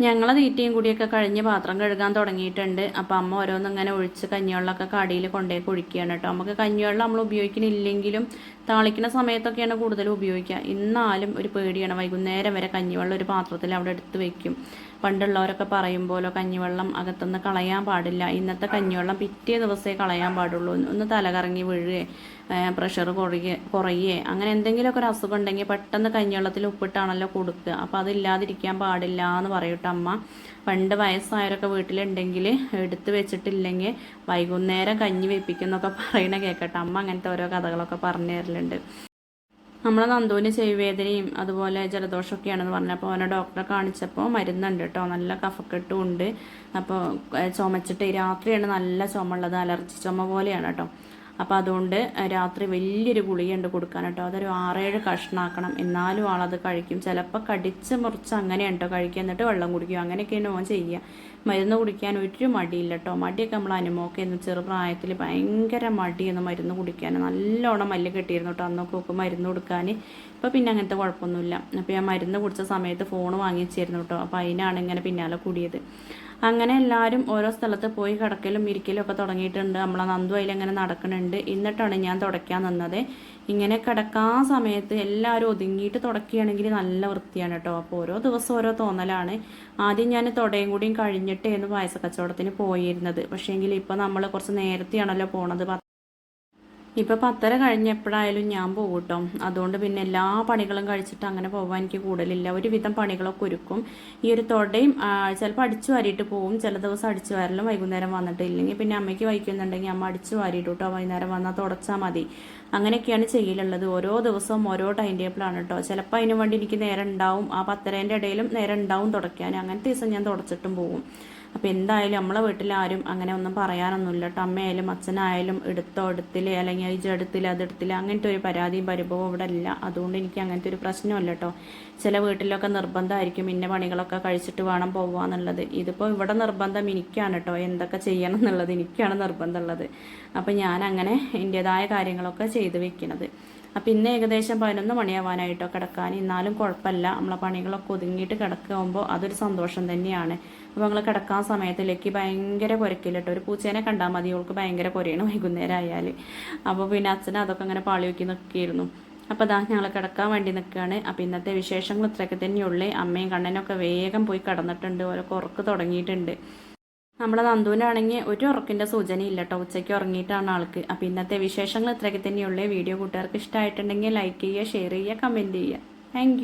ഞങ്ങളെ തീറ്റയും കൂടിയൊക്കെ കഴിഞ്ഞ് പാത്രം കഴുകാൻ തുടങ്ങിയിട്ടുണ്ട്. അപ്പം അമ്മ ഓരോന്നും ഇങ്ങനെ ഒഴിച്ച് കഞ്ഞിവെള്ളമൊക്കെ കടിയിൽ കൊണ്ടുപോയി കുഴിക്കുകയാണ് കേട്ടോ. നമുക്ക് കഞ്ഞിവെള്ളം നമ്മൾ ഉപയോഗിക്കുന്നില്ലെങ്കിലും താളിക്കുന്ന സമയത്തൊക്കെയാണ് കൂടുതലും ഉപയോഗിക്കുക. ഇന്നാലും ഒരു പേടിയാണ്. വൈകുന്നേരം വരെ കഞ്ഞിവെള്ളം ഒരു പാത്രത്തിൽ അവിടെ എടുത്ത് വെക്കും. പണ്ടുള്ളവരൊക്കെ പറയും പോലെ കഞ്ഞിവെള്ളം അകത്തുനിന്ന് കളയാൻ പാടില്ല. ഇന്നത്തെ കഞ്ഞിവെള്ളം പിറ്റേ ദിവസമേ കളയാൻ പാടുള്ളൂ. ഒന്ന് തലകറങ്ങി വീഴുകയെ. പ്രഷർ കുറയുക കുറയുകയെ. അങ്ങനെ എന്തെങ്കിലുമൊക്കെ ഒരു അസുഖം ഉണ്ടെങ്കിൽ പെട്ടെന്ന് കഞ്ഞിവെള്ളത്തിൽ ഉപ്പിട്ടാണല്ലോ കൊടുക്കുക. അപ്പോൾ അതില്ലാതിരിക്കാൻ പാടില്ല എന്ന് പറയട്ടെ അമ്മ. പണ്ട് വയസ്സായവരൊക്കെ വീട്ടിലുണ്ടെങ്കിൽ എടുത്തു വെച്ചിട്ടില്ലെങ്കിൽ വൈകുന്നേരം കഞ്ഞി വെപ്പിക്കുന്നൊക്കെ പറയണ കേൾക്കട്ടെ അമ്മ അങ്ങനത്തെ ഓരോ കഥകളൊക്കെ പറഞ്ഞു തരലുണ്ട്. നമ്മളെ നന്ദുവിന് ചെവിവേദനയും അതുപോലെ ജലദോഷമൊക്കെയാണെന്ന് പറഞ്ഞപ്പോൾ അവനെ ഡോക്ടറെ കാണിച്ചപ്പോൾ മരുന്നുണ്ട് കേട്ടോ. നല്ല കഫക്കെട്ടും ഉണ്ട്. അപ്പോൾ ചുമച്ചിട്ട് രാത്രിയാണ് നല്ല ചുമ ഉള്ളത്. അലർജി ചുമ പോലെയാണ് കേട്ടോ. അപ്പോൾ അതുകൊണ്ട് രാത്രി വലിയൊരു ഗുളികയുണ്ട് കൊടുക്കാൻ കേട്ടോ അതൊരു ആറേഴ് കഷ്ണാക്കണം. എന്നാലും ആളത് കഴിക്കും. ചിലപ്പോൾ കടിച്ച് മുറിച്ച് അങ്ങനെയാണ് കേട്ടോ കഴിക്കുക. എന്നിട്ട് വെള്ളം കുടിക്കും. അങ്ങനെയൊക്കെയാണ് ഓൻ ചെയ്യുക. മരുന്ന് കുടിക്കാൻ ഒരു മടിയില്ല കേട്ടോ മടിയൊക്കെ നമ്മൾ അനുമോക്കായിരുന്നു ചെറുപ്രായത്തിൽ ഭയങ്കര മടിയെന്ന് മരുന്ന് കുടിക്കാൻ. നല്ലോണം മല്ല് കെട്ടിയിരുന്നു കേട്ടോ അന്നൊക്കെ ഒക്കെ മരുന്ന് കൊടുക്കാൻ ഇപ്പോൾ പിന്നെ അങ്ങനത്തെ കുഴപ്പമൊന്നുമില്ല. അപ്പോൾ ഞാൻ മരുന്ന് കുടിച്ച സമയത്ത് ഫോൺ വാങ്ങിച്ചിരുന്നു കേട്ടോ അപ്പോൾ അതിനാണ് ഇങ്ങനെ പിന്നാലെ കൂടിയത്. അങ്ങനെ എല്ലാവരും ഓരോ സ്ഥലത്ത് പോയി കിടക്കലും ഇരിക്കലും ഒക്കെ തുടങ്ങിയിട്ടുണ്ട്. നമ്മളെ നന്ദു അതിലങ്ങനെ നടക്കുന്നുണ്ട്. എന്നിട്ടാണ് ഞാൻ തുടയ്ക്കാൻ നിന്നത്. ഇങ്ങനെ കിടക്കാൻ സമയത്ത് എല്ലാവരും ഒതുങ്ങിയിട്ട് തുടക്കുകയാണെങ്കിൽ നല്ല വൃത്തിയാണ് കേട്ടോ. അപ്പോൾ ഓരോ ദിവസം ഓരോ തോന്നലാണ്. ആദ്യം ഞാൻ തുടയും കൂടിയും കഴിഞ്ഞിട്ടേന്ന് പായസ കച്ചവടത്തിന് പോയിരുന്നത്. പക്ഷേങ്കിൽ ഇപ്പോൾ നമ്മൾ കുറച്ച് നേരത്തെയാണല്ലോ പോണത്. ഇപ്പോൾ പത്തര കഴിഞ്ഞപ്പോഴായാലും ഞാൻ പോകും കേട്ടോ. അതുകൊണ്ട് പിന്നെ എല്ലാ പണികളും കഴിച്ചിട്ട് അങ്ങനെ പോകാൻ എനിക്ക് കൂടുതലില്ല ഒരുവിധം പണികളൊക്കെ ഒരുക്കും. ഈ ഒരു തൊടയും ചിലപ്പോൾ അടിച്ചു വാരിയിട്ട് പോകും ചില ദിവസം അടിച്ചു വാരലും വൈകുന്നേരം വന്നിട്ട്. ഇല്ലെങ്കിൽ പിന്നെ അമ്മയ്ക്ക് വഹിക്കുന്നുണ്ടെങ്കിൽ അമ്മ അടിച്ചു വാരിയിട്ട് കേട്ടോ വൈകുന്നേരം വന്നാൽ തുടച്ചാൽ മതി. അങ്ങനെയൊക്കെയാണ് ചെയ്യലുള്ളത്. ഓരോ ദിവസവും ഓരോ ടൈം ടേബിളാണ് കേട്ടോ ചിലപ്പോൾ അതിനു വേണ്ടി എനിക്ക് നേരം ഉണ്ടാവും. ആ പത്തരേന്റെ ഇടയിലും നേരം ഉണ്ടാവും തുടയ്ക്കാൻ. അങ്ങനത്തെ ദിവസം ഞാൻ തുടച്ചിട്ടും പോകും അപ്പോൾ എന്തായാലും നമ്മളെ വീട്ടിൽ ആരും അങ്ങനെ ഒന്നും പറയാനൊന്നുമില്ല. കേട്ടോ അമ്മയായാലും അച്ഛനായാലും എടുത്തോ എടുത്തില്ലേ അല്ലെങ്കിൽ ഇജ എടുത്തില്ല അത് എടുത്തില്ല അങ്ങനത്തെ ഒരു പരാതിയും പരിഭവവും ഇവിടെ ഇല്ല. അതുകൊണ്ട് എനിക്ക് അങ്ങനത്തെ ഒരു പ്രശ്നമല്ല കേട്ടോ ചില വീട്ടിലൊക്കെ നിർബന്ധമായിരിക്കും ഇന്ന പണികളൊക്കെ കഴിച്ചിട്ട് വേണം പോവാന്നുള്ളത് ഇതിപ്പോൾ ഇവിടെ നിർബന്ധം എനിക്കാണ് കേട്ടോ എന്തൊക്കെ ചെയ്യണം എന്നുള്ളത് എനിക്കാണ് നിർബന്ധമുള്ളത് അപ്പോൾ ഞാൻ അങ്ങനെ കാര്യങ്ങളൊക്കെ ചെയ്ത് വെക്കുന്നത് അപ്പം ഇന്ന് ഏകദേശം പതിനൊന്ന് മണിയാവാനായിട്ടോ കിടക്കാൻ. എന്നാലും കുഴപ്പമില്ല. നമ്മളെ പണികളൊക്കെ ഒതുങ്ങിയിട്ട് കിടക്കുമ്പോൾ അതൊരു സന്തോഷം തന്നെയാണ്. അപ്പോൾ ഞങ്ങൾ കിടക്കാൻ സമയത്തിലേക്ക് ഭയങ്കര കുരക്കില്ല ഒരു പൂച്ചേനെ കണ്ടാൽ മതി. അവൾക്ക് ഭയങ്കര പുരയാണ് വൈകുന്നേരം ആയാൽ അപ്പോൾ പിന്നെ അച്ഛൻ അതൊക്കെ അങ്ങനെ പാളി വെക്കി നിൽക്കിയിരുന്നു അപ്പോൾ അതാ ഞങ്ങൾ കിടക്കാൻ വേണ്ടി നിൽക്കുകയാണ്. അപ്പോൾ ഇന്നത്തെ വിശേഷങ്ങൾ ഇത്രയൊക്കെ തന്നെയുള്ളേ. അമ്മയും കണ്ണനൊക്കെ വേഗം പോയി കിടന്നിട്ടുണ്ട്. ഓരോ ഉറക്ക് തുടങ്ങിയിട്ടുണ്ട്. നമ്മുടെ നന്ദുവിനാണെങ്കിൽ ഒരു ഉറക്കിന്റെ സൂചന ഇല്ല കേട്ടോ ഉച്ചയ്ക്ക് ഉറങ്ങിയിട്ടാണ് ആൾക്ക്. അപ്പോൾ ഇന്നത്തെ വിശേഷങ്ങൾ ഇത്രയൊക്കെ തന്നെയുള്ളേ. വീഡിയോ കൂട്ടുകാർക്ക് ഇഷ്ടമായിട്ടുണ്ടെങ്കിൽ ലൈക്ക് ചെയ്യുക ഷെയർ ചെയ്യുക കമന്റ് ചെയ്യുക. താങ്ക്